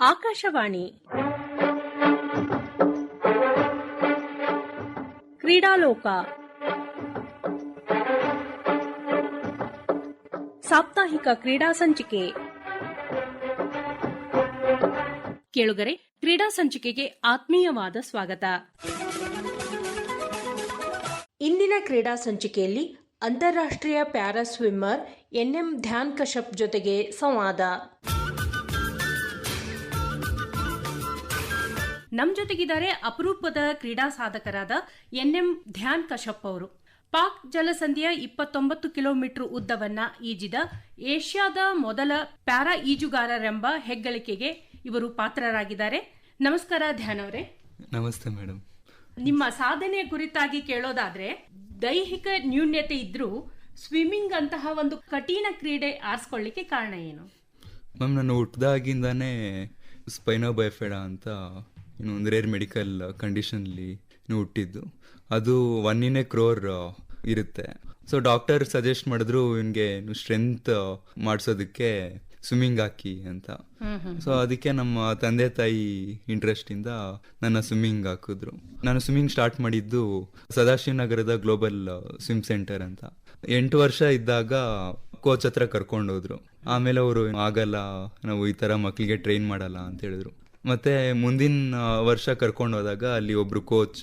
ಆಕಾಶವಾಣಿ. ಕ್ರೀಡಾಲೋಕ. ಸಾಪ್ತಾಹಿಕ ಕ್ರೀಡಾ ಸಂಚಿಕೆ. ಕೇಳುಗರೆ, ಕ್ರೀಡಾ ಸಂಚಿಕೆಗೆ ಆತ್ಮೀಯವಾದ ಸ್ವಾಗತ. ಇಂದಿನ ಕ್ರೀಡಾ ಸಂಚಿಕೆಯಲ್ಲಿ ಅಂತಾರಾಷ್ಟ್ರೀಯ para swimmer N M Dhyan Kashyap ಜೊತೆಗೆ ಸಂವಾದ. ನಮ್ ಜೊತೆಗಿದ್ದಾರೆ ಅಪರೂಪದ ಕ್ರೀಡಾ ಸಾಧಕರಾದ ಎನ್ ಎಂ ಧ್ಯಾನ್ ಕಶ್ಯಪ್ ಅವರು. ಪಾಕ್ ಜಲಸಂಧಿಯ ಇಪ್ಪತ್ತೊಂಬತ್ತು ಕಿಲೋಮೀಟರ್ ಉದ್ದವನ್ನ ಈಜಿದ ಏಷ್ಯಾದ ಮೊದಲ ಪ್ಯಾರಾ ಈಜುಗಾರರೆಂಬ ಹೆಗ್ಗಳಿಕೆಗೆ ಇವರು ಪಾತ್ರರಾಗಿದ್ದಾರೆ. ನಮಸ್ಕಾರ ಧ್ಯಾನ್ ಅವರೇ. ನಮಸ್ತೆ ಮೇಡಮ್ ನಿಮ್ಮ ಸಾಧನೆ ಕುರಿತಾಗಿ ಕೇಳೋದಾದ್ರೆ ದೈಹಿಕ ನ್ಯೂನ್ಯತೆ ಇದ್ರೂ ಸ್ವಿಮ್ಮಿಂಗ್ ಅಂತಹ ಒಂದು ಕಠಿಣ ಕ್ರೀಡೆ ಆರಿಸ್ಕೊಳ್ಳಿಕ್ಕೆ ಕಾರಣ ಏನು? ಮ್ಯಾಮ್ ನಾನು ಹುಟ್ಟಿದಾಗಿಂದಾನೇ ಸ್ಪೈನೋಬೈಫೆಡ ಅಂತ ಇನ್ನು ಒಂದು ರೇರ್ ಮೆಡಿಕಲ್ ಕಂಡೀಷನ್ಲಿ ಹುಟ್ಟಿದ್ದು. ಅದು ಒನ್ ಇನ್ ಎ ಕ್ರೋರ್ ಇರುತ್ತೆ. ಸೊ ಡಾಕ್ಟರ್ ಸಜೆಸ್ಟ್ ಮಾಡಿದ್ರು ಇವನಿಗೆ ಸ್ಟ್ರೆಂತ್ ಮಾಡಿಸೋದಕ್ಕೆ ಸ್ವಿಮ್ಮಿಂಗ್ ಹಾಕಿ ಅಂತ. ಸೊ ಅದಕ್ಕೆ ನಮ್ಮ ತಂದೆ ತಾಯಿ ಇಂಟ್ರೆಸ್ಟ್ ಇಂದ ನನ್ನ ಸ್ವಿಮ್ಮಿಂಗ್ ಹಾಕಿದ್ರು. ನಾನು ಸ್ವಿಮ್ಮಿಂಗ್ ಸ್ಟಾರ್ಟ್ ಮಾಡಿದ್ದು ಸದಾಶಿವನಗರದ ಗ್ಲೋಬಲ್ ಸ್ವಿಮ್ ಸೆಂಟರ್ ಅಂತ. ಎಂಟು ವರ್ಷ ಇದ್ದಾಗ ಕೋಚ್ ಹತ್ರ ಕರ್ಕೊಂಡು ಹೋದ್ರು ಆಮೇಲೆ ಅವರು ಆಗಲ್ಲ ನಾವು ಈ ತರ ಮಕ್ಕಳಿಗೆ ಟ್ರೈನ್ ಮಾಡಲ್ಲ ಅಂತ ಹೇಳಿದ್ರು. ಮತ್ತೆ ಮುಂದಿನ ವರ್ಷ ಕರ್ಕೊಂಡು ಹೋದಾಗ ಅಲ್ಲಿ ಒಬ್ರು ಕೋಚ್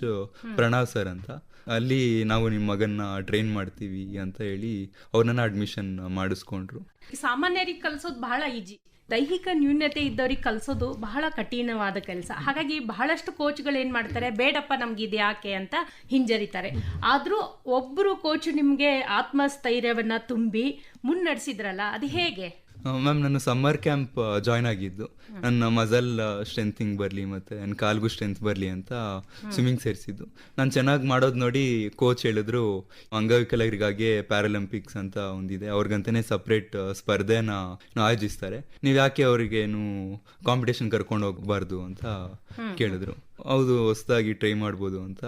ಪ್ರಣವ್ ಸರ್ ಅಂತ. ಅಲ್ಲಿ ನಾವು ನಿಮ್ಮ ಮಗನ್ನ ಟ್ರೈನ್ ಮಾಡ್ತೀವಿ ಅಂತ ಹೇಳಿ ಅವ್ರನ್ನ ಅಡ್ಮಿಷನ್ ಮಾಡಿಸ್ಕೊಂಡ್ರು. ಸಾಮಾನ್ಯರಿಗೆ ಕಲಿಸೋದು ಬಹಳ ಈಜಿ ದೈಹಿಕ ನ್ಯೂನ್ಯತೆ ಇದ್ದವ್ರಿಗೆ ಕಲಿಸೋದು ಬಹಳ ಕಠಿಣವಾದ ಕೆಲಸ. ಹಾಗಾಗಿ ಬಹಳಷ್ಟು ಕೋಚ್ಗಳು ಏನ್ ಮಾಡ್ತಾರೆ ಬೇಡಪ್ಪ ನಮ್ಗೆ ಇದು ಯಾಕೆ ಅಂತ ಹಿಂಜರಿತಾರೆ. ಆದ್ರೂ ಒಬ್ರು ಕೋಚ್ ನಿಮ್ಗೆ ಆತ್ಮಸ್ಥೈರ್ಯವನ್ನ ತುಂಬಿ ಮುನ್ನಡೆಸಿದ್ರಲ್ಲ ಅದು ಹೇಗೆ? ಮ್ಯಾಮ್ ನಾನು ಸಮ್ಮರ್ ಕ್ಯಾಂಪ್ ಜಾಯ್ನ್ ಆಗಿದ್ದು. ನನ್ನ ಮಜಲ್ ಸ್ಟ್ರೆಂತಿಂಗ್ ಬರಲಿ ಮತ್ತೆ ನನ್ನ ಕಾಲ್ಗೂ ಸ್ಟ್ರೆಂತ್ ಬರಲಿ ಅಂತ ಸ್ವಿಮ್ಮಿಂಗ್ ಸೇರಿಸಿದ್ದು. ನಾನು ಚೆನ್ನಾಗಿ ಮಾಡೋದು ನೋಡಿ ಕೋಚ್ ಹೇಳಿದ್ರು ಅಂಗವಿಕಲರಿಗಾಗಿ ಪ್ಯಾರಾಲಂಪಿಕ್ಸ್ ಅಂತ ಒಂದಿದೆ. ಅವ್ರಿಗಂತಾನೆ ಸಪ್ರೇಟ್ ಸ್ಪರ್ಧೆನ ಆಯೋಜಿಸ್ತಾರೆ. ನೀವು ಯಾಕೆ ಅವ್ರಿಗೇನು ಕಾಂಪಿಟೇಷನ್ ಕರ್ಕೊಂಡು ಹೋಗಬಾರ್ದು ಅಂತ ಕೇಳಿದ್ರು. ಹೌದು ಹೊಸದಾಗಿ ಟ್ರೈ ಮಾಡ್ಬೋದು ಅಂತ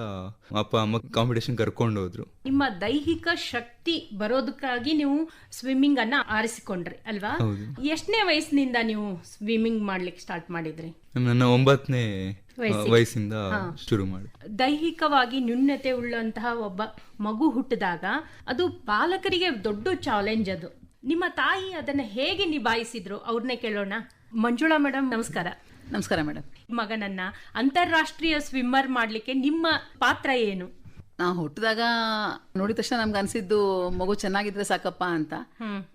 ಅಪ್ಪ ಅಮ್ಮ ಕಾಂಪಿಟೇಷನ್ ಕರ್ಕೊಂಡು ಹೋದ್ರು. ನಿಮ್ಮ ದೈಹಿಕ ಶಕ್ತಿ ಬರೋದಕ್ಕಾಗಿ ನೀವು ಸ್ವಿಮ್ಮಿಂಗ್ ಅನ್ನ ಆರಿಸಿಕೊಂಡ್ರಿ ಅಲ್ವಾ. ಎಷ್ಟನೇ ವಯಸ್ಸಿನಿಂದ ನೀವು ಸ್ವಿಮ್ಮಿಂಗ್ ಮಾಡ್ಲಿಕ್ಕೆ ಸ್ಟಾರ್ಟ್ ಮಾಡಿದ್ರಿ? ನನ್ನ ಒಂಬತ್ತನೇ. ವಯಸ್ಸಿಂದ ಶುರು ಮಾಡಿ ದೈಹಿಕವಾಗಿ ನ್ಯೂನ್ಯತೆ ಉಳ್ಳಂತಹ ಒಬ್ಬ ಮಗು ಹುಟ್ಟಿದಾಗ ಅದು ಪಾಲಕರಿಗೆ ದೊಡ್ಡ ಚಾಲೆಂಜ್ ಅದು. ನಿಮ್ಮ ತಾಯಿ ಅದನ್ನ ಹೇಗೆ ನಿಭಾಯಿಸಿದ್ರು? ಅವ್ರನ್ನೇ ಕೇಳೋಣ. ಮಂಜುಳಾ ಮೇಡಮ್ ನಮಸ್ಕಾರ. ನಮಸ್ಕಾರ ಮೇಡಮ್. ಮಗನನ್ನ ಅಂತಾರಾಷ್ಟ್ರೀಯ ಸ್ವಿಮ್ಮರ್ ಮಾಡ್ಲಿಕ್ಕೆ ನಿಮ್ಮ ಪಾತ್ರ ಏನು? ನಾವು ಹುಟ್ಟಿದಾಗ ನೋಡಿದ ತಕ್ಷಣ ನಮ್ಗೆ ಅನ್ಸಿದ್ದು ಮಗು ಚೆನ್ನಾಗಿದ್ರೆ ಸಾಕಪ್ಪ ಅಂತ.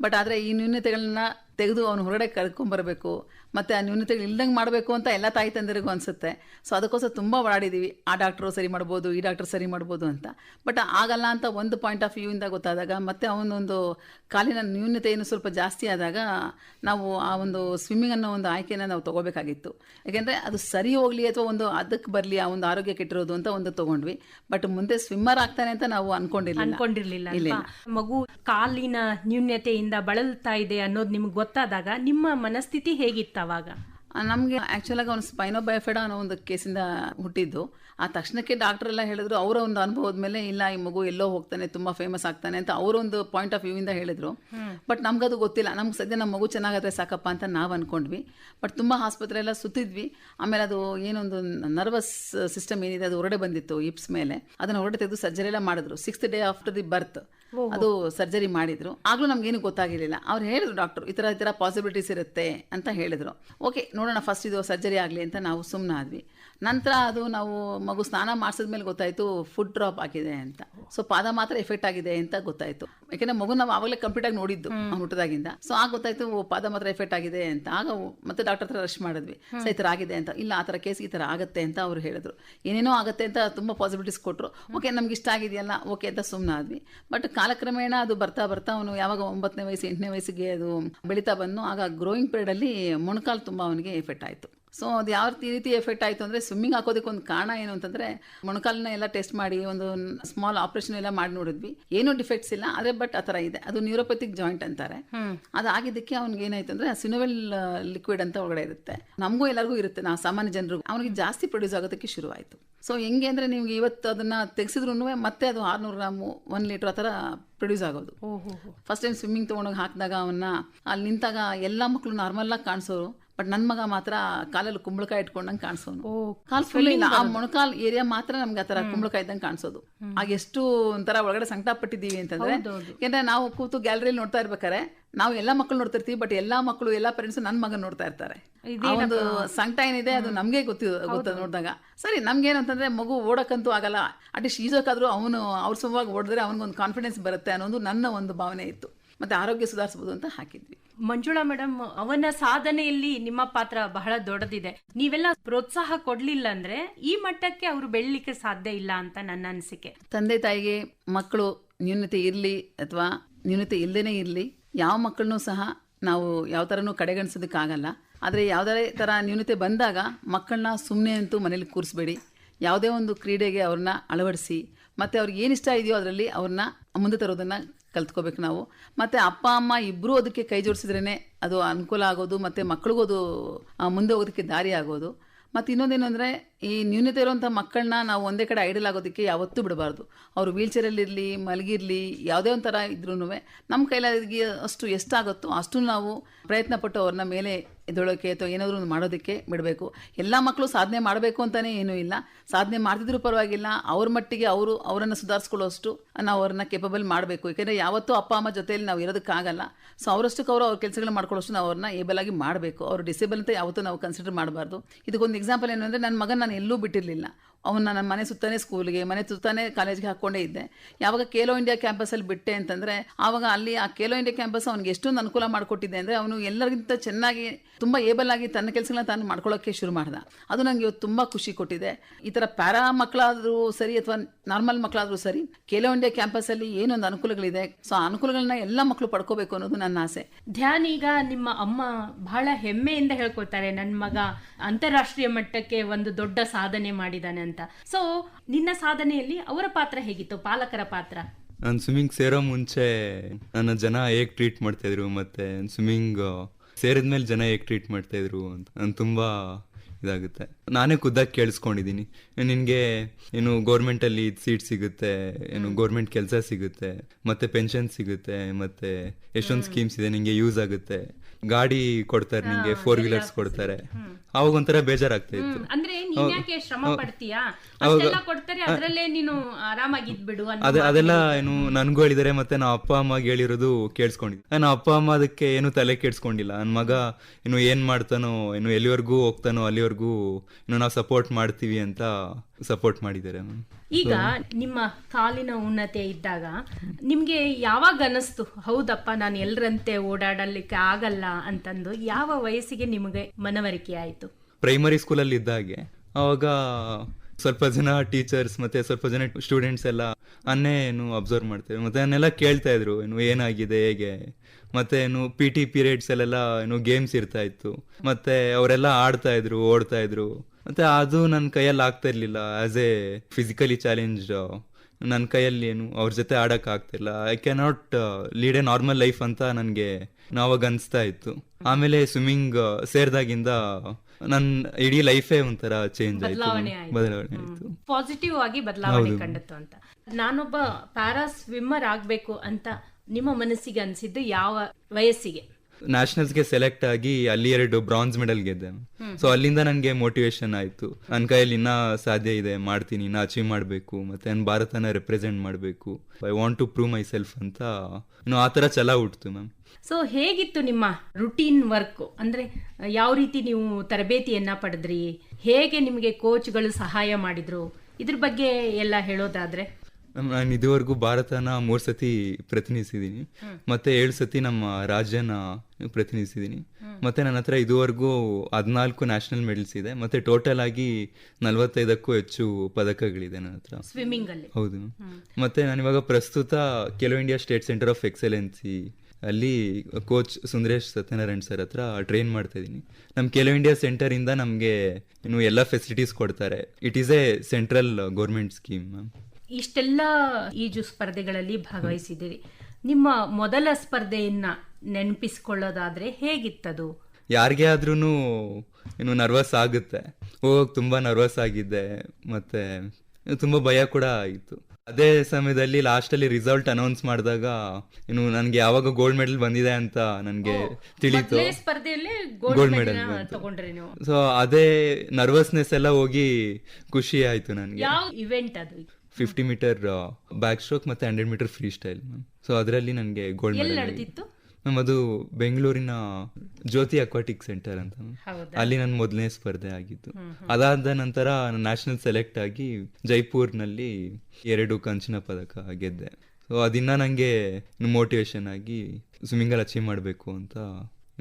ಬಟ್ ಆದ್ರೆ ಈ ನ್ಯೂನತೆಗಳನ್ನ ತೆಗೆದು ಅವನು ಹೊರಗಡೆ ಕರ್ಕೊಂಡ್ಬರ್ಬೇಕು ಮತ್ತೆ ಆ ನ್ಯೂನತೆಗಳು ಇಲ್ದಂಗೆ ಮಾಡಬೇಕು ಅಂತ ಎಲ್ಲ ತಾಯಿ ತಂದಿರಿಗೂ ಅನ್ಸುತ್ತೆ. ಸೊ ಅದಕ್ಕೋಸ್ಕರ ತುಂಬ ಓಡಾಡಿದ್ದೀವಿ ಆ ಡಾಕ್ಟ್ರು ಸರಿ ಮಾಡ್ಬೋದು ಈ ಡಾಕ್ಟರ್ ಸರಿ ಮಾಡ್ಬೋದು ಅಂತ. ಬಟ್ ಆಗಲ್ಲ ಅಂತ ಒಂದು ಪಾಯಿಂಟ್ ಆಫ್ ವ್ಯೂ ಇಂದ ಗೊತ್ತಾದಾಗ ಮತ್ತೆ ಅವನೊಂದು ಕಾಲಿನ ನ್ಯೂನತೆ ಏನು ಸ್ವಲ್ಪ ಜಾಸ್ತಿ ಆದಾಗ ನಾವು ಆ ಒಂದು ಸ್ವಿಮ್ಮಿಂಗ್ ಅನ್ನೋ ಒಂದು ಆಯ್ಕೆನ ನಾವು ತಗೋಬೇಕಾಗಿತ್ತು. ಯಾಕೆಂದರೆ ಅದು ಸರಿ ಹೋಗ್ಲಿ ಅಥವಾ ಒಂದು ಅದಕ್ಕೆ ಬರಲಿ ಆ ಒಂದು ಆರೋಗ್ಯ ಕೆಟ್ಟಿರೋದು ಅಂತ ಒಂದು ತಗೊಂಡ್ವಿ. ಬಟ್ ಮುಂದೆ ಸ್ವಿಮ್ಮರ್ ಆಗ್ತಾನೆ ಅಂತ ನಾವು ಅನ್ಕೊಂಡಿಲ್ಲ ಅನ್ಕೊಂಡಿರ್ಲಿಲ್ಲ ಮಗು ಕಾಲಿನ ನ್ಯೂನತೆಯಿಂದ ಬಳಲ್ತಾ ಇದೆ ಅನ್ನೋದು ನಿಮ್ಗೆ ಗೊತ್ತಾದಾಗ ನಿಮ್ಮ ಮನಸ್ಥಿತಿ ಹೇಗಿತ್ತು ಅವಾಗ? ನಮಗೆ ಆ್ಯಕ್ಚುಲಾಗಿ ಸ್ಪೈನೋ ಸ್ಪೈನೋಬಯೋಫೆಡ ಅನ್ನೋ ಒಂದು ಕೇಸಿಂದ ಹುಟ್ಟಿದ್ದು. ಆ ತಕ್ಷಣಕ್ಕೆ ಡಾಕ್ಟರ್ ಎಲ್ಲ ಹೇಳಿದ್ರು ಅವರ ಒಂದು ಅನುಭವದ ಮೇಲೆ ಇಲ್ಲ ಈ ಮಗು ಎಲ್ಲೋ ಹೋಗ್ತಾನೆ ತುಂಬಾ ಫೇಮಸ್ ಆಗ್ತಾನೆ ಅಂತ ಅವರ ಒಂದು ಪಾಯಿಂಟ್ ಆಫ್ ವ್ಯೂ ಇಂದ ಹೇಳಿದ್ರು. ಬಟ್ ನಮ್ಗದು ಗೊತ್ತಿಲ್ಲ. ನಮ್ಗೆ ಸದ್ಯ ನಮ್ಮ ಮಗು ಚೆನ್ನಾಗಾದ್ರೆ ಸಾಕಪ್ಪ ಅಂತ ನಾವು ಅನ್ಕೊಂಡ್ವಿ. ಬಟ್ ತುಂಬಾ ಆಸ್ಪತ್ರೆ ಎಲ್ಲ ಸುತ್ತಿದ್ವಿ. ಆಮೇಲೆ ಅದು ಏನೊಂದು ನರ್ವಸ್ ಸಿಸ್ಟಮ್ ಏನಿದೆ ಅದು ಹೊರಡೆ ಬಂದಿತ್ತು ಇಪ್ಸ್ ಮೇಲೆ. ಅದನ್ನ ಹೊರಡೆ ತೆಗೆದು ಸರ್ಜರಿ ಎಲ್ಲ ಮಾಡಿದ್ರು. Sixth day after the birth ಅದು ಸರ್ಜರಿ ಮಾಡಿದ್ರು. ಆಗ್ಲೂ ಏನು ಗೊತ್ತಾಗಿರ್ಲಿಲ್ಲ. ಅವ್ರು ಹೇಳಿದ್ರು, ಡಾಕ್ಟರ್, ಈ ತರ ಈ ಥರ ಪಾಸಿಬಿಲಿಟೀಸ್ ಇರುತ್ತೆ ಅಂತ ಹೇಳಿದ್ರು. ಓಕೆ, ನೋಡೋಣ ಫಸ್ಟ್ ಇದು ಸರ್ಜರಿ ಆಗಲಿ ಅಂತ ನಾವು ಸುಮ್ಮನಾದ್ವಿ ನಂತರ ಅದು ನಾವು ಮಗು ಸ್ನಾನ ಮಾಡಿಸಿದ್ಮೇಲೆ ಗೊತ್ತಾಯಿತು ಫುಡ್ ಡ್ರಾಪ್ ಆಗಿದೆ ಅಂತ. ಸೊ ಪಾದ ಮಾತ್ರ ಎಫೆಕ್ಟ್ ಆಗಿದೆ ಅಂತ ಗೊತ್ತಾಯಿತು. ಯಾಕೆಂದ್ರೆ ಮಗು ನಾವು ಆವಾಗಲೇ ಕಂಪ್ಲೀಟ್ ಆಗಿ ನೋಡಿದ್ದು ಅವ್ನು ಹುಟ್ಟಿದಾಗಿಂದ. ಸೊ ಆಗ ಗೊತ್ತಾಯ್ತು ಪಾದ ಮಾತ್ರ ಎಫೆಕ್ಟ್ ಆಗಿದೆ ಅಂತ. ಆಗ ಮತ್ತೆ ಡಾಕ್ಟರ್ ಹತ್ರ ರಶ್ ಮಾಡಿದ್ವಿ. ಸೊ ಈ ಥರ ಆಗಿದೆ ಅಂತ. ಇಲ್ಲ ಆ ಥರ ಕೇಸ್ ಈ ಥರ ಆಗುತ್ತೆ ಅಂತ ಅವ್ರು ಹೇಳಿದ್ರು. ಏನೇನೋ ಆಗುತ್ತೆ ಅಂತ ತುಂಬ ಪಾಸಿಬಿಲಿಟೀಸ್ ಕೊಟ್ಟರು ಓಕೆ ನಮ್ಗೆ ಇಷ್ಟ ಆಗಿದೆಯಲ್ಲ ಓಕೆ ಅಂತ ಸುಮ್ಮನಾದ್ವಿ ಬಟ್ ಕಾಲಕ್ರಮೇಣ ಅದು ಬರ್ತಾ ಬರ್ತಾ ಅವನು ಯಾವಾಗ ಒಂಬತ್ತನೇ ವಯಸ್ಸು ಎಂಟನೇ ವಯಸ್ಸಿಗೆ ಅದು ಬೆಳೀತಾ ಬಂದು ಆಗ ಗ್ರೋಯಿಂಗ್ ಪೀರಿಯಡಲ್ಲಿ ಮೊಣಕಾಲು ತುಂಬ ಅವನಿಗೆ ಎಫೆಕ್ಟ್ ಆಯಿತು. ಸೊ ಅದು ಯಾವ ರೀತಿ ರೀತಿ ಎಫೆಕ್ಟ್ ಆಯಿತು ಅಂದರೆ ಸ್ವಿಮ್ಮಿಂಗ್ ಹಾಕೋದಕ್ಕೆ ಒಂದು ಕಾರಣ ಏನು ಅಂತಂದರೆ ಮೊಣಕಾಲನ್ನ ಎಲ್ಲ ಟೆಸ್ಟ್ ಮಾಡಿ ಒಂದು ಸ್ಮಾಲ್ ಆಪರೇಷನ್ ಎಲ್ಲ ಮಾಡಿ ನೋಡಿದ್ವಿ. ಏನೂ ಡಿಫೆಕ್ಟ್ಸ್ ಇಲ್ಲ ಆದರೆ ಬಟ್ ಆ ಥರ ಇದೆ. ಅದು ನ್ಯೂರೋಪತಿಕ್ ಜಾಯಿಂಟ್ ಅಂತಾರೆ. ಅದಾಗಿದ್ದಕ್ಕೆ ಅವ್ನಿಗೆ ಏನಾಯ್ತು ಅಂದರೆ ಸಿನೋವೆಲ್ ಲಿಕ್ವಿಡ್ ಅಂತ ಒಳಗಡೆ ಇರುತ್ತೆ. ನಮಗೂ ಎಲ್ಲರಿಗೂ ಇರುತ್ತೆ ನಾವು ಸಾಮಾನ್ಯ ಜನರು ಅವನಿಗೆ ಜಾಸ್ತಿ ಪ್ರೊಡ್ಯೂಸ್ ಆಗೋದಕ್ಕೆ ಶುರುವಾಯಿತು. ಆಯಿತು ಸೊ ಹೆಂಗೆ ಅಂದರೆ ನಿಮ್ಗೆ ಇವತ್ತು ಅದನ್ನು ತೆಗೆಸಿದ್ರು ಮತ್ತೆ ಅದು ಆರುನೂರು ಗ್ರಾಮು ಒನ್ ಲೀಟ್ರ್ ಆ ಥರ ಪ್ರೊಡ್ಯೂಸ್ ಆಗೋದು. ಫಸ್ಟ್ ಟೈಮ್ ಸ್ವಿಮ್ಮಿಂಗ್ ತೊಗೊಂಡೋಗಿ ಹಾಕಿದಾಗ ಅವನ್ನ ಅಲ್ಲಿ ನಿಂತಾಗ ಎಲ್ಲ ಮಕ್ಕಳು ನಾರ್ಮಲ್ ಆಗಿ ಕಾಣಿಸೋರು. ಬಟ್ ನನ್ನ ಮಗ ಮಾತ್ರ ಕಾಲಲ್ಲಿ ಕುಂಬಳಕಾಯಿ ಇಟ್ಕೊಂಡಂಗೆ ಕಾಣಿಸೋನು. ಕಾಲ್ ಫುಲ್ ಇಲ್ಲ. ಆ ಮೊಣಕಾಲ್ ಏರಿಯಾ ಮಾತ್ರ ನಮ್ಗೆ ಆತರ ಕುಂಬಳಕಾಯಿ ಇದ್ದಂಗೆ ಕಾಣಿಸೋದು. ಆಗ ಎಷ್ಟು ಒಂಥರ ಒಳಗಡೆ ಸಂಕಟ ಪಟ್ಟಿದ್ದೀವಿ ಅಂತಂದ್ರೆ ಯಾಕಂದ್ರೆ ನಾವು ಕೂತು ಗ್ಯಾಲರಿಯಲ್ಲಿ ನೋಡ್ತಾ ಇರ್ಬೇಕಾರೆ ನಾವು ಎಲ್ಲಾ ಮಕ್ಕಳು ನೋಡ್ತಿರ್ತೀವಿ ಬಟ್ ಎಲ್ಲಾ ಮಕ್ಕಳು ಎಲ್ಲಾ ಪೇರೆಂಟ್ಸ್ ನನ್ನ ಮಗನ್ ನೋಡ್ತಾ ಇರ್ತಾರೆ. ಆ ಒಂದು ಸಂಕಟ ಏನಿದೆ ಅದು ನಮ್ಗೆ ಗೊತ್ತಿ ಗೊತ್ತ ನೋಡಿದಾಗ. ಸರಿ ನಮ್ಗೇನಂತಂದ್ರೆ ಮಗು ಓಡಕ್ಕಂತೂ ಆಗಲ್ಲ. ಅಟ್ಲೀಸ್ಟ್ ಈಜೋಕಾದ್ರೂ ಅವನು ಅವ್ರ ಸಲುವಾಗಿ ಓಡಿದ್ರೆ ಅವನಿಗೊಂದು ಕಾನ್ಫಿಡೆನ್ಸ್ ಬರುತ್ತೆ ಅನ್ನೋದು ನನ್ನ ಒಂದು ಭಾವನೆ ಇತ್ತು. ಮತ್ತೆ ಆರೋಗ್ಯ ಸುಧಾರಿಸಬಹುದು ಅಂತ ಹಾಕಿದ್ವಿ. ಮಂಜುಳಾ ಮೇಡಮ್, ಅವನ ಸಾಧನೆಯಲ್ಲಿ ನಿಮ್ಮ ಪಾತ್ರ ಬಹಳ ದೊಡ್ಡದಿದೆ. ನೀವೆಲ್ಲ ಪ್ರೋತ್ಸಾಹ ಕೊಡ್ಲಿಲ್ಲ ಅಂದ್ರೆ ಈ ಮಟ್ಟಕ್ಕೆ ಅವರು ಬೆಳಲಿಕ್ಕೆ ಸಾಧ್ಯ ಇಲ್ಲ ಅಂತ ನನ್ನ ಅನಿಸಿಕೆ. ತಂದೆ ತಾಯಿಗೆ ಮಕ್ಕಳು ನ್ಯೂನತೆ ಇರಲಿ ಅಥವಾ ನ್ಯೂನತೆ ಇಲ್ಲದೇ ಇರಲಿ, ಯಾವ ಮಕ್ಕಳನ್ನೂ ಸಹ ನಾವು ಯಾವ ಥರನೂ ಕಡೆಗಣಿಸೋದಕ್ಕಾಗಲ್ಲ. ಆದರೆ ಯಾವುದೇ ಥರ ನ್ಯೂನತೆ ಬಂದಾಗ ಮಕ್ಕಳನ್ನ ಸುಮ್ಮನೆ ಅಂತೂ ಮನೇಲಿ ಕೂರಿಸ್ಬೇಡಿ. ಯಾವುದೇ ಒಂದು ಕ್ರೀಡೆಗೆ ಅವ್ರನ್ನ ಅಳವಡಿಸಿ, ಮತ್ತು ಅವ್ರಿಗೆ ಏನು ಇಷ್ಟ ಇದೆಯೋ ಅದರಲ್ಲಿ ಅವ್ರನ್ನ ಮುಂದೆ ತರೋದನ್ನು ಕಲ್ತ್ಕೋಬೇಕು ನಾವು. ಮತ್ತು ಅಪ್ಪ, ಅಮ್ಮ ಇಬ್ಬರೂ ಅದಕ್ಕೆ ಕೈ ಜೋಡಿಸಿದ್ರೇ ಅದು ಅನುಕೂಲ ಆಗೋದು, ಮತ್ತು ಮಕ್ಳಿಗೂ ಅದು ಮುಂದೆ ಹೋಗೋದಕ್ಕೆ ದಾರಿ ಆಗೋದು. ಮತ್ತು ಇನ್ನೊಂದೇನು ಅಂದರೆ, ಈ ನ್ಯೂನತೆ ಇರುವಂಥ ಮಕ್ಕಳನ್ನ ನಾವು ಒಂದೇ ಕಡೆ ಐಡಲ್ ಆಗೋದಕ್ಕೆ ಯಾವತ್ತೂ ಬಿಡಬಾರ್ದು. ಅವರು ವೀಲ್ಚೇರಲ್ಲಿರಲಿ ಮಲಗಿರಲಿ, ಯಾವುದೇ ಒಂಥರ ಇದ್ರೂ ನಮ್ಮ ಕೈಲಾಗಿ ಅಷ್ಟು ಎಷ್ಟಾಗುತ್ತೋ ಅಷ್ಟು ನಾವು ಪ್ರಯತ್ನ ಪಟ್ಟು ಅವ್ರನ್ನ ಮೇಲೆ ಎದ್ದೊಳಕ್ಕೆ ಅಥವಾ ಏನಾದರೂ ಒಂದು ಮಾಡೋದಕ್ಕೆ ಬಿಡಬೇಕು. ಎಲ್ಲ ಮಕ್ಕಳು ಸಾಧನೆ ಮಾಡಬೇಕು ಅಂತಲೇ ಏನೂ ಇಲ್ಲ. ಸಾಧನೆ ಮಾಡ್ತಿದ್ರು ಪರವಾಗಿಲ್ಲ. ಅವ್ರ ಮಟ್ಟಿಗೆ ಅವರು ಅವರನ್ನು ಸುಧಾರಿಸ್ಕೊಳ್ಳೋಷ್ಟು ನಾವು ಅವ್ರನ್ನ ಕೇಪಬಲ್ ಮಾಡಬೇಕು. ಏಕೆಂದರೆ ಯಾವತ್ತೂ ಅಪ್ಪ, ಅಮ್ಮ ಜೊತೆಯಲ್ಲಿ ನಾವು ಇರೋದಕ್ಕಾಗಲ್ಲ. ಸೊ ಅವರಷ್ಟಕ್ಕೆ ಅವರು ಅವ್ರ ಕೆಲಸಗಳು ಮಾಡ್ಕೊಳ್ಳೋಷ್ಟು ನಾವು ಅವ್ರನ್ನ ಏಬಲ್ ಆಗಿ ಮಾಡಬೇಕು. ಅವರು ಡಿಸೇಬಲ್ ಅಂತ ಯಾವತ್ತೂ ನಾವು ಕನ್ಸಿಡರ್ ಮಾಡಬಾರ್ದು. ಇದಕ್ಕೊಂದು ಎಕ್ಸಾಂಪಲ್ ಏನು ಅಂದರೆ, ನನ್ನ ಮಗನ ನಾನು ಎಲ್ಲೂ ಬಿಟ್ಟಿರಲಿಲ್ಲ. ಅವನ್ನ ನನ್ನ ಮನೆ ಸುತ್ತಾನೇ ಸ್ಕೂಲ್ಗೆ ಮನೆ ಸುತ್ತಾನೆ ಕಾಲೇಜ್ಗೆ ಹಾಕ್ಕೊಂಡೇ ಇದ್ದೆ. ಯಾವಾಗ ಕೇಲೋ ಇಂಡಿಯಾ ಕ್ಯಾಂಪಸಲ್ಲಿ ಬಿಟ್ಟೆ ಅಂತಂದರೆ, ಆವಾಗ ಅಲ್ಲಿ ಆ ಕೇಲೋ ಇಂಡಿಯಾ ಕ್ಯಾಂಪಸ್ ಅವ್ನಿಗೆ ಎಷ್ಟೊಂದು ಅನುಕೂಲ ಮಾಡಿಕೊಟ್ಟಿದ್ದೆ ಅಂದರೆ, ಅವನು ಎಲ್ಲರಿಗಿಂತ ಚೆನ್ನಾಗಿ ತುಂಬ ಏಬಲ್ ಆಗಿ ತನ್ನ ಕೆಲಸಗಳನ್ನ ತಾನು ಮಾಡ್ಕೊಳ್ಳೋಕ್ಕೆ ಶುರು ಮಾಡ್ದ. ಅದು ನನಗೆ ಇವತ್ತು ತುಂಬ ಖುಷಿ ಕೊಟ್ಟಿದೆ. ಈ ಥರ ಪ್ಯಾರಾ ಮಕ್ಕಳಾದರೂ ಸರಿ ಅಥವಾ ನಾರ್ಮಲ್ ಮಕ್ಕಳಾದರೂ ಸರಿ ಖೇಲೋ ಇಂಡಿಯಾ ಕ್ಯಾಂಪಸಲ್ಲಿ ಏನೊಂದು ಅನುಕೂಲಗಳಿದೆ ಸೊ ಆ ಅನುಕೂಲಗಳನ್ನ ಎಲ್ಲ ಮಕ್ಕಳು ಪಡ್ಕೋಬೇಕು ಅನ್ನೋದು ನನ್ನ ಆಸೆ. ಧ್ಯಾನ್ ಈಗ ನಿಮ್ಮ ಅಮ್ಮ ಬಹಳ ಹೆಮ್ಮೆಯಿಂದ ಹೇಳ್ಕೊಳ್ತಾರೆ ನನ್ನ ಮಗ ಅಂತಾರಾಷ್ಟ್ರೀಯ ಮಟ್ಟಕ್ಕೆ ಒಂದು ದೊಡ್ಡ ಸಾಧನೆ ಮಾಡಿದ್ದಾನೆ ಅಂತ. ಸೊ ನಿನ್ನ ಸಾಧನೆಯಲ್ಲಿ ಅವರ ಪಾತ್ರ ಹೇಗಿತ್ತು ಪಾಲಕರ ಪಾತ್ರ? ನಾನು ಸ್ವಿಮ್ಮಿಂಗ್ ಸೇರೋ ಮುಂಚೆ ನನ್ನ ಜನ ಹೇಗೆ ಟ್ರೀಟ್ ಮಾಡ್ತಾ ಇದ್ರು ಮತ್ತೆ ಸ್ವಿಮ್ಮಿಂಗ್ ಸೇರಿದ್ಮೇಲೆ ಜನ ಹೇಗೆ ಟ್ರೀಟ್ ಮಾಡ್ತಾ ಇದ್ರು ಅಂತ. ನಾನು ತುಂಬಾ ಇದಾಗುತ್ತೆ. ನಾನೇ ಖುದ್ದಾಗಿ ಕೇಳಿಸ್ಕೊಂಡಿದ್ದೀನಿ ನಿನಗೆ ಏನು ಗೌರ್ಮೆಂಟಲ್ಲಿ ಸೀಟ್ ಸಿಗುತ್ತೆ ಏನು ಗೌರ್ಮೆಂಟ್ ಕೆಲಸ ಸಿಗುತ್ತೆ ಮತ್ತೆ ಪೆನ್ಷನ್ ಸಿಗುತ್ತೆ ಮತ್ತೆ ಎಷ್ಟೊಂದು ಸ್ಕೀಮ್ಸ್ ಇದೆ ನಿಮಗೆ ಯೂಸ್ ಆಗುತ್ತೆ. ಗಾಡಿ ಕೊಡ್ತಾರೆ ನಿಂಗೆ ಫೋರ್ ವೀಲರ್ಸ್ ಕೊಡ್ತಾರೆ. ಅವಾಗ ಒಂಥರ ಬೇಜಾರಾಗ್ತಾ ಇತ್ತು. ಅಂದ್ರೆ ನೀನ್ ಯಾಕೆ ಶ್ರಮ ಪಡ್ತೀಯಾ? ಕೊಡ್ತಾರೆ ಅದರಲ್ಲೇ ನೀನು ಅನ್ನೋ ಅದೇ ಅದೆಲ್ಲ ಏನು ನನ್ಗೂ ಹೇಳಿದರೆ ಮತ್ತೆ ನಾವು ಅಪ್ಪ ಅಮ್ಮಗೆ ಹೇಳಿರೋದು ಕೇಳಿಸ್ಕೊಂಡಿದ್ದೆ. ನನ್ನ ಅಪ್ಪ ಅಮ್ಮ ಅದಕ್ಕೆ ಏನು ತಲೆ ಕೆಡ್ಸ್ಕೊಂಡಿಲ್ಲ. ನನ್ನ ಮಗ ಇನ್ನು ಏನ್ ಮಾಡ್ತಾನೋ ಇನ್ನು ಎಲ್ಲಿವರೆಗೂ ಹೋಗ್ತಾನೋ ಅಲ್ಲಿವರೆಗೂ ಇನ್ನು ನಾವು ಸಪೋರ್ಟ್ ಮಾಡ್ತೀವಿ ಅಂತ ಸಪೋರ್ಟ್ ಮಾಡಿದ್ದಾರೆ ಮ್ಯಾಮ್ ಈಗ ನಿಮ್ಮ ಕಾಲಿನ ಉನ್ನತಿ ಇದ್ದಾಗ ನಿಮ್ಗೆ ಯಾವಾಗ ಅನಿಸ್ತು? ಹೌದಪ್ಪ ನಾನು ಎಲ್ಲರಂತೆ ಓಡಾಡಲಿಕ್ಕೆ ಆಗಲ್ಲ ಅಂತಂದು ಯಾವ ವಯಸ್ಸಿಗೆ ನಿಮಗೆ ಮನವರಿಕೆ ಆಯ್ತು? ಪ್ರೈಮರಿ ಸ್ಕೂಲಲ್ಲಿ ಇದ್ದಾಗೆ. ಅವಾಗ ಸ್ವಲ್ಪ ಜನ ಟೀಚರ್ಸ್ ಮತ್ತೆ ಸ್ವಲ್ಪ ಜನ ಸ್ಟೂಡೆಂಟ್ಸ್ ಎಲ್ಲ ಅನ್ನೇ ಏನು ಅಬ್ಸರ್ವ್ ಮಾಡ್ತೇವೆ ಮತ್ತೆ ಅನ್ನೆಲ್ಲ ಕೇಳ್ತಾ ಇದ್ರು ಏನು ಏನಾಗಿದೆ ಹೇಗೆ? ಮತ್ತೆ ಏನು ಪಿ ಟಿ ಪೀರಿಯಡ್ಸ್ ಅಲ್ಲೆಲ್ಲ ಏನು ಗೇಮ್ಸ್ ಇರ್ತಾ ಇತ್ತು. ಮತ್ತೆ ಅವರೆಲ್ಲ ಆಡ್ತಾ ಇದ್ರು ಓಡ್ತಾ ಇದ್ರು. ಮತ್ತೆ ಅದು ನನ್ನ ಕೈಯಲ್ಲಿ ಆಗ್ತಾ ಇರ್ಲಿಲ್ಲ. ಆಸ್ ಎ ಫಿಸಿಕಲಿ ಚಾಲೆಂಜ್ ನನ್ನ ಕೈಯಲ್ಲಿ ಏನು ಅವ್ರ ಜೊತೆ ಆಡಕ್ ಆಗ್ತಿಲ್ಲ I not lead a normal life ಅಂತ ನನಗೆ ನಾವಾಗ ಅನಿಸ್ತಾ ಇತ್ತು. ಆಮೇಲೆ ಸ್ವಿಮ್ಮಿಂಗ್ ಸೇರಿದಾಗಿಂದ ನನ್ನ ಇಡೀ ಲೈಫೇ ಒಂಥರ ಚೇಂಜ್ ಆಯ್ತು. ಬದಲಾವಣೆ ಆಯ್ತು. ಪಾಸಿಟಿವ್ ಆಗಿ ಬದಲಾವಣೆ ಕಂಡಿತ್ತು ಅಂತ. ನಾನೊಬ್ಬ ಪ್ಯಾರಾ ಸ್ವಿಮ್ಮರ್ ಆಗಬೇಕು ಅಂತ ನಿಮ್ಮ ಮನಸ್ಸಿಗೆ ಅನ್ಸಿದ್ದು ಯಾವ ವಯಸ್ಸಿಗೆ? ನ್ಯಾಷನಲ್ಸ್ಗೆ ಸೆಲೆಕ್ಟ್ ಆಗಿ ಅಲ್ಲಿ ಎರಡು ಬ್ರಾನ್ಸ್ ಮೆಡಲ್ ಗೆದ್ದೆ. ಸೊ ಅಲ್ಲಿಂದ ನನಗೆ ಮೋಟಿವೇಶನ್ ಆಯ್ತು. ನನ್ನ ಕೈಯಲ್ಲಿ ಇನ್ನ ಸಾಧ್ಯ ಇದೆ ಮಾಡ್ತೀನಿ ಇನ್ನ ಅಚೀವ್ ಮಾಡಬೇಕು ಮತ್ತೆ ನನ್ನ ಭಾರತನ ರೆಪ್ರೆಸೆಂಟ್ ಮಾಡಬೇಕು. I want to prove myself ಅಂತ ಇನ್ನು ಆ ಥರ ಛಲ ಹುಟ್ಟಿತು ಮ್ಯಾಮ್ ಸೊ ಹೇಗಿತ್ತು ನಿಮ್ಮ ರುಟೀನ್ ವರ್ಕ್ ಅಂದ್ರೆ ಯಾವ ರೀತಿ ನೀವು ತರಬೇತಿಯನ್ನ ಪಡೆದ್ರಿ? ಹೇಗೆ ನಿಮಗೆ ಕೋಚ್ಗಳು ಸಹಾಯ ಮಾಡಿದ್ರು? ಇದ್ರ ಬಗ್ಗೆ ಎಲ್ಲ ಹೇಳೋದಾದ್ರೆ. ನಾನು ಇದುವರೆಗೂ ಭಾರತನ ಮೂರ್ ಸತಿ ಪ್ರತಿನಿಧಿಸಿದ್ದೀನಿ. ಮತ್ತೆ ಏಳು ಸತಿ ನಮ್ಮ ರಾಜ್ಯನ ಪ್ರತಿನಿಧಿಸಿದ್ದೀನಿ. ಮತ್ತೆ ನನ್ನ ಹತ್ರ ಇದುವರೆಗೂ ಹದಿನಾಲ್ಕು ನ್ಯಾಷನಲ್ ಮೆಡಲ್ಸ್ ಇದೆ. ಮತ್ತೆ ಟೋಟಲ್ ಆಗಿ ನಲವತ್ತೈದಕ್ಕೂ ಹೆಚ್ಚು ಪದಕಗಳಿದೆ ನನ್ನ ಹತ್ರ. ಸ್ವಿಮ್ಮಿಂಗ್ ಅಲ್ಲಿ ಹೌದು ಮತ್ತೆ ನಾನಿವಾಗ ಪ್ರಸ್ತುತ Khelo India state centre of excellency ಅಲ್ಲಿ ಕೋಚ್ ಸುಂದರೇಶ್ ಸತ್ಯನಾರಾಯಣ್ ಸರ್ ಹತ್ರ ಟ್ರೈನ್ ಮಾಡ್ತಾ ಇದ್ದೀನಿ. ನಮ್ಮ ಕೆಲೋ ಇಂಡಿಯಾ ಸೆಂಟರ್ ಇಂದ ನಮಗೆ ಇನ್ನು ಎಲ್ಲ ಫೆಸಿಲಿಟೀಸ್ ಕೊಡ್ತಾರೆ. It is a central government scheme ma'am ಇಷ್ಟೆಲ್ಲ ಈಜು ಸ್ಪರ್ಧೆಗಳಲ್ಲಿ ಭಾಗವಹಿಸಿದ್ದೀರಿ. ನಿಮ್ಮ ಮೊದಲ ಸ್ಪರ್ಧೆಯನ್ನ ನೆನಪಿಸ್ಕೊಳ್ಳೋದಾದ್ರೆ ಹೇಗಿತ್ತದು? ಯಾರಿಗೆ ಆದ್ರೂ ಇನ್ನು ನರ್ವಸ್ ಆಗುತ್ತೆ. ಹೋಗೋಕೆ ತುಂಬಾ ನರ್ವಸ್ ಆಗಿದ್ದೆ. ಮತ್ತೆ ತುಂಬಾ ಭಯ ಕೂಡ ಆಯಿತು. ಅದೇ ಸಮಯದಲ್ಲಿ ಲಾಸ್ಟಲ್ಲಿ ರಿಸಲ್ಟ್ ಅನೌನ್ಸ್ ಮಾಡಿದಾಗ ಇನ್ನು ನನ್ಗೆ ಯಾವಾಗ ಗೋಲ್ಡ್ ಮೆಡಲ್ ಬಂದಿದೆ ಅಂತ ನನ್ಗೆ ತಿಳಿತು. ಗೋಲ್ಡ್ ಮೆಡಲ್ ಸೊ ಅದೇ ನರ್ವಸ್ನೆಸ್ ಎಲ್ಲ ಹೋಗಿ ಖುಷಿ ಆಯ್ತು ನನ್ಗೆ. ಇವೆಂಟ್ ಅದು? ಫಿಫ್ಟಿ ಮೀಟರ್ ಬ್ಯಾಕ್ ಸ್ಟ್ರೋಕ್ ಮತ್ತೆ hundred metre freestyle ma'am so ಅದರಲ್ಲಿ ನನಗೆ ಗೋಲ್ಡ್ ಮೆಡಲ್ ಮ್ಯಾಮ್ ಅದು ಬೆಂಗಳೂರಿನ ಜ್ಯೋತಿ ಅಕ್ವಾಟಿಕ್ ಸೆಂಟರ್ ಅಂತ ಅಲ್ಲಿ ನನ್ನ ಮೊದಲನೇ ಸ್ಪರ್ಧೆ ಆಗಿತ್ತು. ಅದಾದ ನಂತರ ನ್ಯಾಷನಲ್ ಸೆಲೆಕ್ಟ್ ಆಗಿ ಜೈಪುರ್ನಲ್ಲಿ ಎರಡು ಕಂಚಿನ ಪದಕ ಗೆದ್ದೆ. ಸೊ ಅದಿನ್ನ ನನಗೆ ಮೋಟಿವೇಶನ್ ಆಗಿ ಸ್ವಿಮ್ಮಿಂಗಲ್ಲಿ ಅಚೀವ್ ಮಾಡಬೇಕು ಅಂತ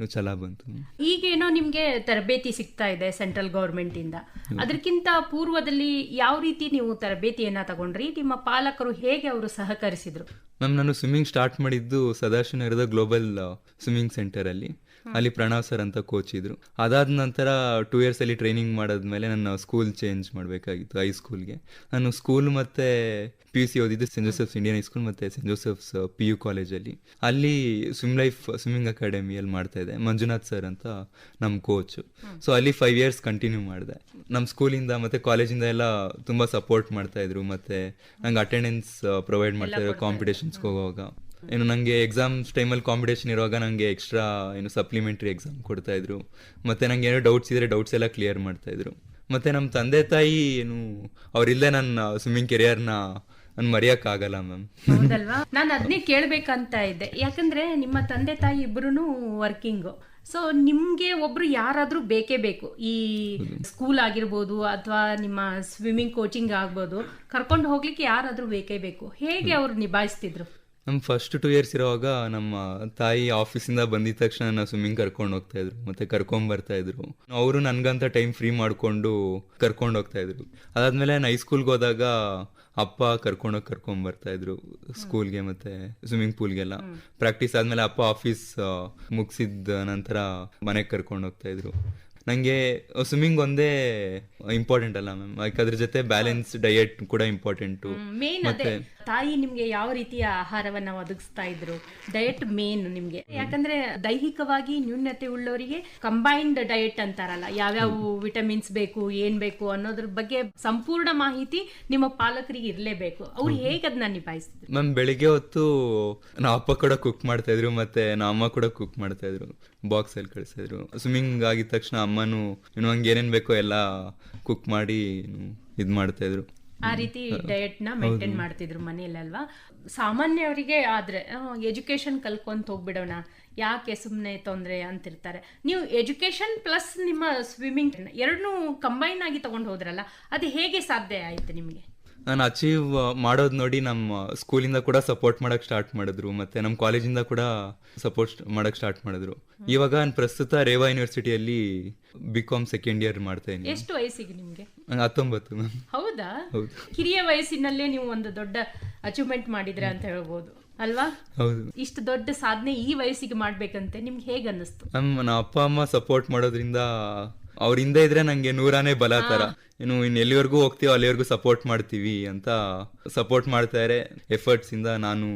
ಛಲ ಬಂತು. ಈಗೇನೋ ನಿಮಗೆ ತರಬೇತಿ ಸಿಗ್ತಾ ಇದೆ ಸೆಂಟ್ರಲ್ ಗೌರ್ಮೆಂಟ್ ಇಂದ ಅದಕ್ಕಿಂತ ಪೂರ್ವದಲ್ಲಿ ಯಾವ ರೀತಿ ನೀವು ತರಬೇತಿಯನ್ನ ತಗೊಂಡ್ರಿ? ನಿಮ್ಮ ಪಾಲಕರು ಹೇಗೆ ಅವರು ಸಹಕರಿಸಿದ್ರು? ಮ್ಯಾಮ್ ನಾನು ಸ್ವಿಮ್ಮಿಂಗ್ ಸ್ಟಾರ್ಟ್ ಮಾಡಿದ್ದು ಸದಾಶಿವನಗರದ ಗ್ಲೋಬಲ್ ಸ್ವಿಮ್ಮಿಂಗ್ ಸೆಂಟರ್ ಅಲ್ಲಿ. ಅಲ್ಲಿ ಪ್ರಣವ್ ಸರ್ ಅಂತ ಕೋಚ್ ಇದ್ರು. ಅದಾದ ನಂತರ ಟೂ ಇಯರ್ಸ್ ಅಲ್ಲಿ ಟ್ರೈನಿಂಗ್ ಮಾಡಾದ್ಮೇಲೆ ನನ್ನ ಸ್ಕೂಲ್ ಚೇಂಜ್ ಮಾಡಬೇಕಾಗಿತ್ತು ಹೈ ಸ್ಕೂಲ್ಗೆ ನಾನು ಸ್ಕೂಲ್ ಮತ್ತೆ ಪಿ ಯು ಸಿ ಓದಿದ್ದು saint Joseph's Indian high school ಮತ್ತೆ ಸೆಂಟ್ ಜೋಸೆಫ್ಸ್ ಪಿ ಯು ಕಾಲೇಜಲ್ಲಿ ಅಲ್ಲಿ. ಸ್ವಿಮ್ ಲೈಫ್ ಸ್ವಿಮ್ಮಿಂಗ್ ಅಕಾಡೆಮಿಯಲ್ಲಿ ಮಾಡ್ತಾ ಇದೆ ಮಂಜುನಾಥ್ ಸರ್ ಅಂತ ನಮ್ಮ ಕೋಚ್ ಸೊ ಅಲ್ಲಿ ಫೈವ್ ಇಯರ್ಸ್ ಕಂಟಿನ್ಯೂ ಮಾಡಿದೆ. ನಮ್ಮ ಸ್ಕೂಲಿಂದ ಮತ್ತೆ ಕಾಲೇಜಿಂದ ಎಲ್ಲ ತುಂಬಾ ಸಪೋರ್ಟ್ ಮಾಡ್ತಾ ಇದ್ರು. ಮತ್ತೆ ನಂಗೆ ಅಟೆಂಡೆನ್ಸ್ ಪ್ರೊವೈಡ್ ಮಾಡ್ತಾ ಇದ್ರು ಕಾಂಪಿಟೇಷನ್ಸ್ಗೆ ಹೋಗುವಾಗ. ಏನು ನನಗೆ ಎಕ್ಸಾಮ್ಸ್ ಟೈಮಲ್ಲಿ ಕಾಂಪಿಟೇಷನ್ ಇರುವಾಗ ನನಗೆ ಎಕ್ಸ್ಟ್ರಾ ಏನು ಸಪ್ಲಿಮೆಂಟ್ರಿ ಎಕ್ಸಾಮ್ ಕೊಡ್ತಾ ಇದ್ರು. ಮತ್ತೆ ನಂಗೆ ಏನೋ ಡೌಟ್ಸ್ ಇದ್ರೆ ಡೌಟ್ಸ್ ಎಲ್ಲ ಕ್ಲಿಯರ್ ಮಾಡ್ತಾ ಇದ್ರು. ಮತ್ತೆ ನಮ್ಮ ತಂದೆ ತಾಯಿ ಏನು ಅವರಿಲ್ಲದೆ ನನ್ನ ಸ್ವಿಮ್ಮಿಂಗ್ ಕೆರಿಯರ್ನ ನಾನು ಮರೆಯೋಕ್ಕಾಗಲ್ಲ ಮ್ಯಾಮ್ ಹೌದಲ್ವಾ? ನಾನು ಅದನ್ನೇ ಕೇಳ್ಬೇಕಂತ ಇದ್ದೆ. ಯಾಕಂದ್ರೆ ನಿಮ್ಮ ತಂದೆ ತಾಯಿ ಇಬ್ಬರೂ ವರ್ಕಿಂಗ್ ಸೊ ನಿಮ್ಗೆ ಒಬ್ರು ಯಾರಾದ್ರೂ ಬೇಕೇ ಬೇಕು. ಈ ಸ್ಕೂಲ್ ಆಗಿರ್ಬೋದು ಅಥವಾ ನಿಮ್ಮ ಸ್ವಿಮ್ಮಿಂಗ್ ಕೋಚಿಂಗ್ ಆಗ್ಬೋದು. ಕರ್ಕೊಂಡು ಹೋಗ್ಲಿಕ್ಕೆ ಯಾರಾದ್ರೂ ಬೇಕೇ ಬೇಕು. ಹೇಗೆ ಅವ್ರು ನಿಭಾಯಿಸ್ತಿದ್ರು? ನಮ್ಮ ಫಸ್ಟ್ ಟೂ ಇಯರ್ಸ್ ಇರುವಾಗ ನಮ್ಮ ತಾಯಿ ಆಫೀಸಿಂದ ಬಂದಿದ ತಕ್ಷಣ ನಾನು ಸ್ವಿಮ್ಮಿಂಗ್ ಕರ್ಕೊಂಡು ಹೋಗ್ತಾ ಇದ್ರು. ಮತ್ತೆ ಕರ್ಕೊಂಡ್ ಬರ್ತಾ ಇದ್ರು. ಅವರು ನನ್ಗಂತ ಟೈಮ್ ಫ್ರೀ ಮಾಡ್ಕೊಂಡು ಕರ್ಕೊಂಡು ಹೋಗ್ತಾ ಇದ್ರು. ಅದಾದ್ಮೇಲೆ ನಾನು ಹೈಸ್ಕೂಲ್ಗೆ ಹೋದಾಗ ಅಪ್ಪ ಕರ್ಕೊಂಡೋಗಿ ಕರ್ಕೊಂಡ್ ಬರ್ತಾ ಇದ್ರು. ಸ್ಕೂಲ್ಗೆ ಮತ್ತೆ ಸ್ವಿಮ್ಮಿಂಗ್ ಪೂಲ್ಗೆಲ್ಲ ಪ್ರಾಕ್ಟೀಸ್ ಆದ್ಮೇಲೆ ಅಪ್ಪ ಆಫೀಸ್ ಮುಗಿಸಿದ ನಂತರ ಮನೆಗೆ ಕರ್ಕೊಂಡು ಹೋಗ್ತಾ ಇದ್ರು. ನಂಗೆ ಸ್ವಿಮ್ಮಿಂಗ್ ಒಂದೇ ಇಂಪಾರ್ಟೆಂಟ್ ಅಲ್ಲ ಮ್ಯಾಮ್ ಅದ್ರ ಜೊತೆ ಬ್ಯಾಲೆನ್ಸ್ ಡಯಟ್ ಕೂಡ ಇಂಪಾರ್ಟೆಂಟು ಮತ್ತೆ ತಾಯಿ ನಿಮ್ಗೆ ಯಾವ ರೀತಿಯ ಆಹಾರವನ್ನ ಒದಗಿಸ್ತಾ ಇದ್ರು? ಡಯಟ್ ಮೇನ್ ನಿಮ್ಗೆ. ಯಾಕಂದ್ರೆ ದೈಹಿಕವಾಗಿ ನ್ಯೂನತೆ ಉಳ್ಳವರಿಗೆ ಕಂಬೈನ್ಡ್ ಡಯಟ್ ಅಂತಾರಲ್ಲ ಯಾವ್ಯಾವ ವಿಟಮಿನ್ಸ್ ಬೇಕು ಏನ್ ಬೇಕು ಅನ್ನೋದ್ರ ಬಗ್ಗೆ ಸಂಪೂರ್ಣ ಮಾಹಿತಿ ನಿಮ್ಮ ಪಾಲಕರಿಗೆ ಇರಲೇಬೇಕು. ಅವ್ರು ಹೇಗೆ ಅದನ್ನ ನಿಭಾಯಿಸ್ತಿದ್ರು ಮ್ಯಾಮ್ ಬೆಳಿಗ್ಗೆ ಹೊತ್ತು ನಮ್ಮ ಅಪ್ಪ ಕೂಡ ಕುಕ್ ಮಾಡ್ತಾ ಇದ್ರು ಮತ್ತೆ ನಮ್ಮ ಅಮ್ಮ ಕೂಡ ಕುಕ್ ಮಾಡ್ತಾ ಇದ್ರು ಬಾಕ್ಸ್ ಅಲ್ಲಿ ಕಳಿಸ್ತಾ ಇದ್ರು. ಸ್ವಿಮ್ಮಿಂಗ್ ಆಗಿದ ತಕ್ಷಣ ಅಮ್ಮನು ಇನ್ನು ಹಂಗೆ ಏನೇನ್ ಬೇಕೋ ಎಲ್ಲ ಕುಕ್ ಮಾಡಿ ಇದು ಮಾಡ್ತಾ ಇದ್ರು. ಆ ರೀತಿ ಡಯಟ್ನ ಮೇಂಟೈನ್ ಮಾಡ್ತಿದ್ರು ಮನೇಲಿ ಅಲ್ವಾ ಸಾಮಾನ್ಯವರಿಗೆ ಆದ್ರೆ ಎಜುಕೇಶನ್ ಕಲ್ಕೊಂತ ಹೋಗ್ಬಿಡೋಣ ಯಾಕೆ ಸುಮ್ಮನೆ ತೊಂದರೆ ಅಂತಿರ್ತಾರೆ. ನೀವು ಎಜುಕೇಶನ್ ಪ್ಲಸ್ ನಿಮ್ಮ ಸ್ವಿಮ್ಮಿಂಗ್ ಎರಡನ್ನೂ ಕಂಬೈನ್ ಆಗಿ ತಗೊಂಡು ಹೋದ್ರಲ್ಲ ಅದು ಹೇಗೆ ಸಾಧ್ಯ ಆಯ್ತು ನಿಮಗೆ? ನಾನು ಅಚೀವ್ ಮಾಡೋದು ನೋಡಿ ನಮ್ಮ ಸ್ಕೂಲಿಂದ ಕೂಡ ಸಪೋರ್ಟ್ ಮಾಡಕ್ ಸ್ಟಾರ್ಟ್ ಮಾಡಿದ್ರು. ಮತ್ತೆ ನಮ್ಮ ಕಾಲೇಜಿಂದ ಕೂಡ ಸಪೋರ್ಟ್ ಮಾಡಕ್ ಸ್ಟಾರ್ಟ್ ಮಾಡಿದ್ರು. ಇವಾಗ ನಾನು ಪ್ರಸ್ತುತ ರೇವಾ ಯೂನಿವರ್ಸಿಟಿಯಲ್ಲಿ ಬಿ ಕಾಮ್ ಸೆಕೆಂಡ್ ಇಯರ್ ಮಾಡ್ತಾ ಇದ್ದೀನಿ. ಎಷ್ಟು ವಯಸ್ಸಿಗೆ ನಿಮಗೆ? ಹತ್ತೊಂಬತ್ತು ಮ್ಯಾಮ್. ಹೌದಾ? ಹೌದು. ಕಿರಿಯ ವಯಸ್ಸಿನಲ್ಲೇ ನೀವು ಒಂದು ದೊಡ್ಡ ಅಚೀವ್ಮೆಂಟ್ ಮಾಡಿದ್ರೆ ಅಂತ ಹೇಳ್ಬೋದು. ಅಲ್ವಾ? ಹೌದು. ಇಷ್ಟು ದೊಡ್ಡ ಸಾಧನೆ ಈ ವಯಸ್ಸಿಗೆ ಮಾಡ್ಬೇಕಂತೆ. ನಿಮ್ಗೆ ಹೇಗೆ ಅನ್ನಿಸ್ತು? ನಮ್ಮ ಅಪ್ಪ ಅಮ್ಮ ಸಪೋರ್ಟ್ ಮಾಡೋದ್ರಿಂದ ಅವ್ರಿಂದ ಇದ್ರೆ ನಂಗೆ ನೂರಾನೇ ಬಲ ತರ. ಏನು ಇನ್ ಎಲ್ಲಿವರೆಗೂ ಹೋಗ್ತೀವೋ ಅಲ್ಲಿವರೆಗೂ ಸಪೋರ್ಟ್ ಮಾಡ್ತೀವಿ ಅಂತ ಸಪೋರ್ಟ್ ಮಾಡ್ತಾರೆ ಎಫರ್ಟ್ಸ್ ಇಂದ ನಾನು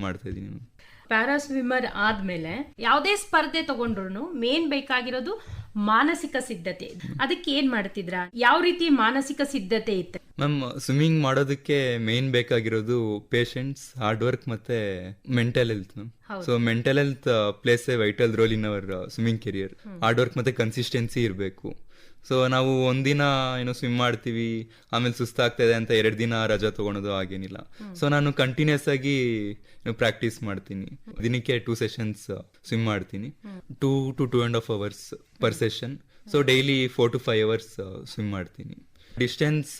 ಮಾಡ್ತಾ ಇದ್ದೀನಿ. ಪ್ಯಾರಾ ಸ್ವಿಮ್ಮರ್ ಆದ್ಮೇಲೆ ಯಾವುದೇ ಸ್ಪರ್ಧೆ ತಗೊಂಡ್ರು ಮೇನ್ ಬೇಕಾಗಿರೋದು ಮಾನಸಿಕ ಸಿದ್ಧತೆ. ಅದಕ್ಕೆ ಏನ್ ಮಾಡ್ತಿದ್ರ? ಯಾವ ರೀತಿ ಮಾನಸಿಕ ಸಿದ್ಧತೆ ಇತ್ತು? ಮ್ಯಾಮ್ ಸ್ವಿಮ್ಮಿಂಗ್ ಮಾಡೋದಕ್ಕೆ ಮೇನ್ ಬೇಕಾಗಿರೋದು ಪೇಷಂಟ್ಸ್ ಹಾರ್ಡ್ ವರ್ಕ್ ಮತ್ತೆ mental health ma'am. So mental health plays a vital role in our swimming career hard work ಮತ್ತೆ ಕನ್ಸಿಸ್ಟೆನ್ಸಿ ಇರಬೇಕು. ಸೊ ನಾವು ಒಂದಿನ ಏನು ಸ್ವಿಮ್ ಮಾಡ್ತೀವಿ ಆಮೇಲೆ ಸುಸ್ತಾಗ್ತಾ ಇದೆ ಅಂತ ಎರಡು ದಿನ ರಜಾ ತೊಗೊಳೋದು ಹಾಗೇನಿಲ್ಲ. ಸೊ ನಾನು ಕಂಟಿನ್ಯೂಸ್ ಆಗಿ ಪ್ರಾಕ್ಟೀಸ್ ಮಾಡ್ತೀನಿ. ದಿನಕ್ಕೆ ಟೂ ಸೆಷನ್ಸ್ ಸ್ವಿಮ್ ಮಾಡ್ತೀನಿ. Two to two and half hours per session so daily four to five hours swim ಮಾಡ್ತೀನಿ. ಡಿಸ್ಟೆನ್ಸ್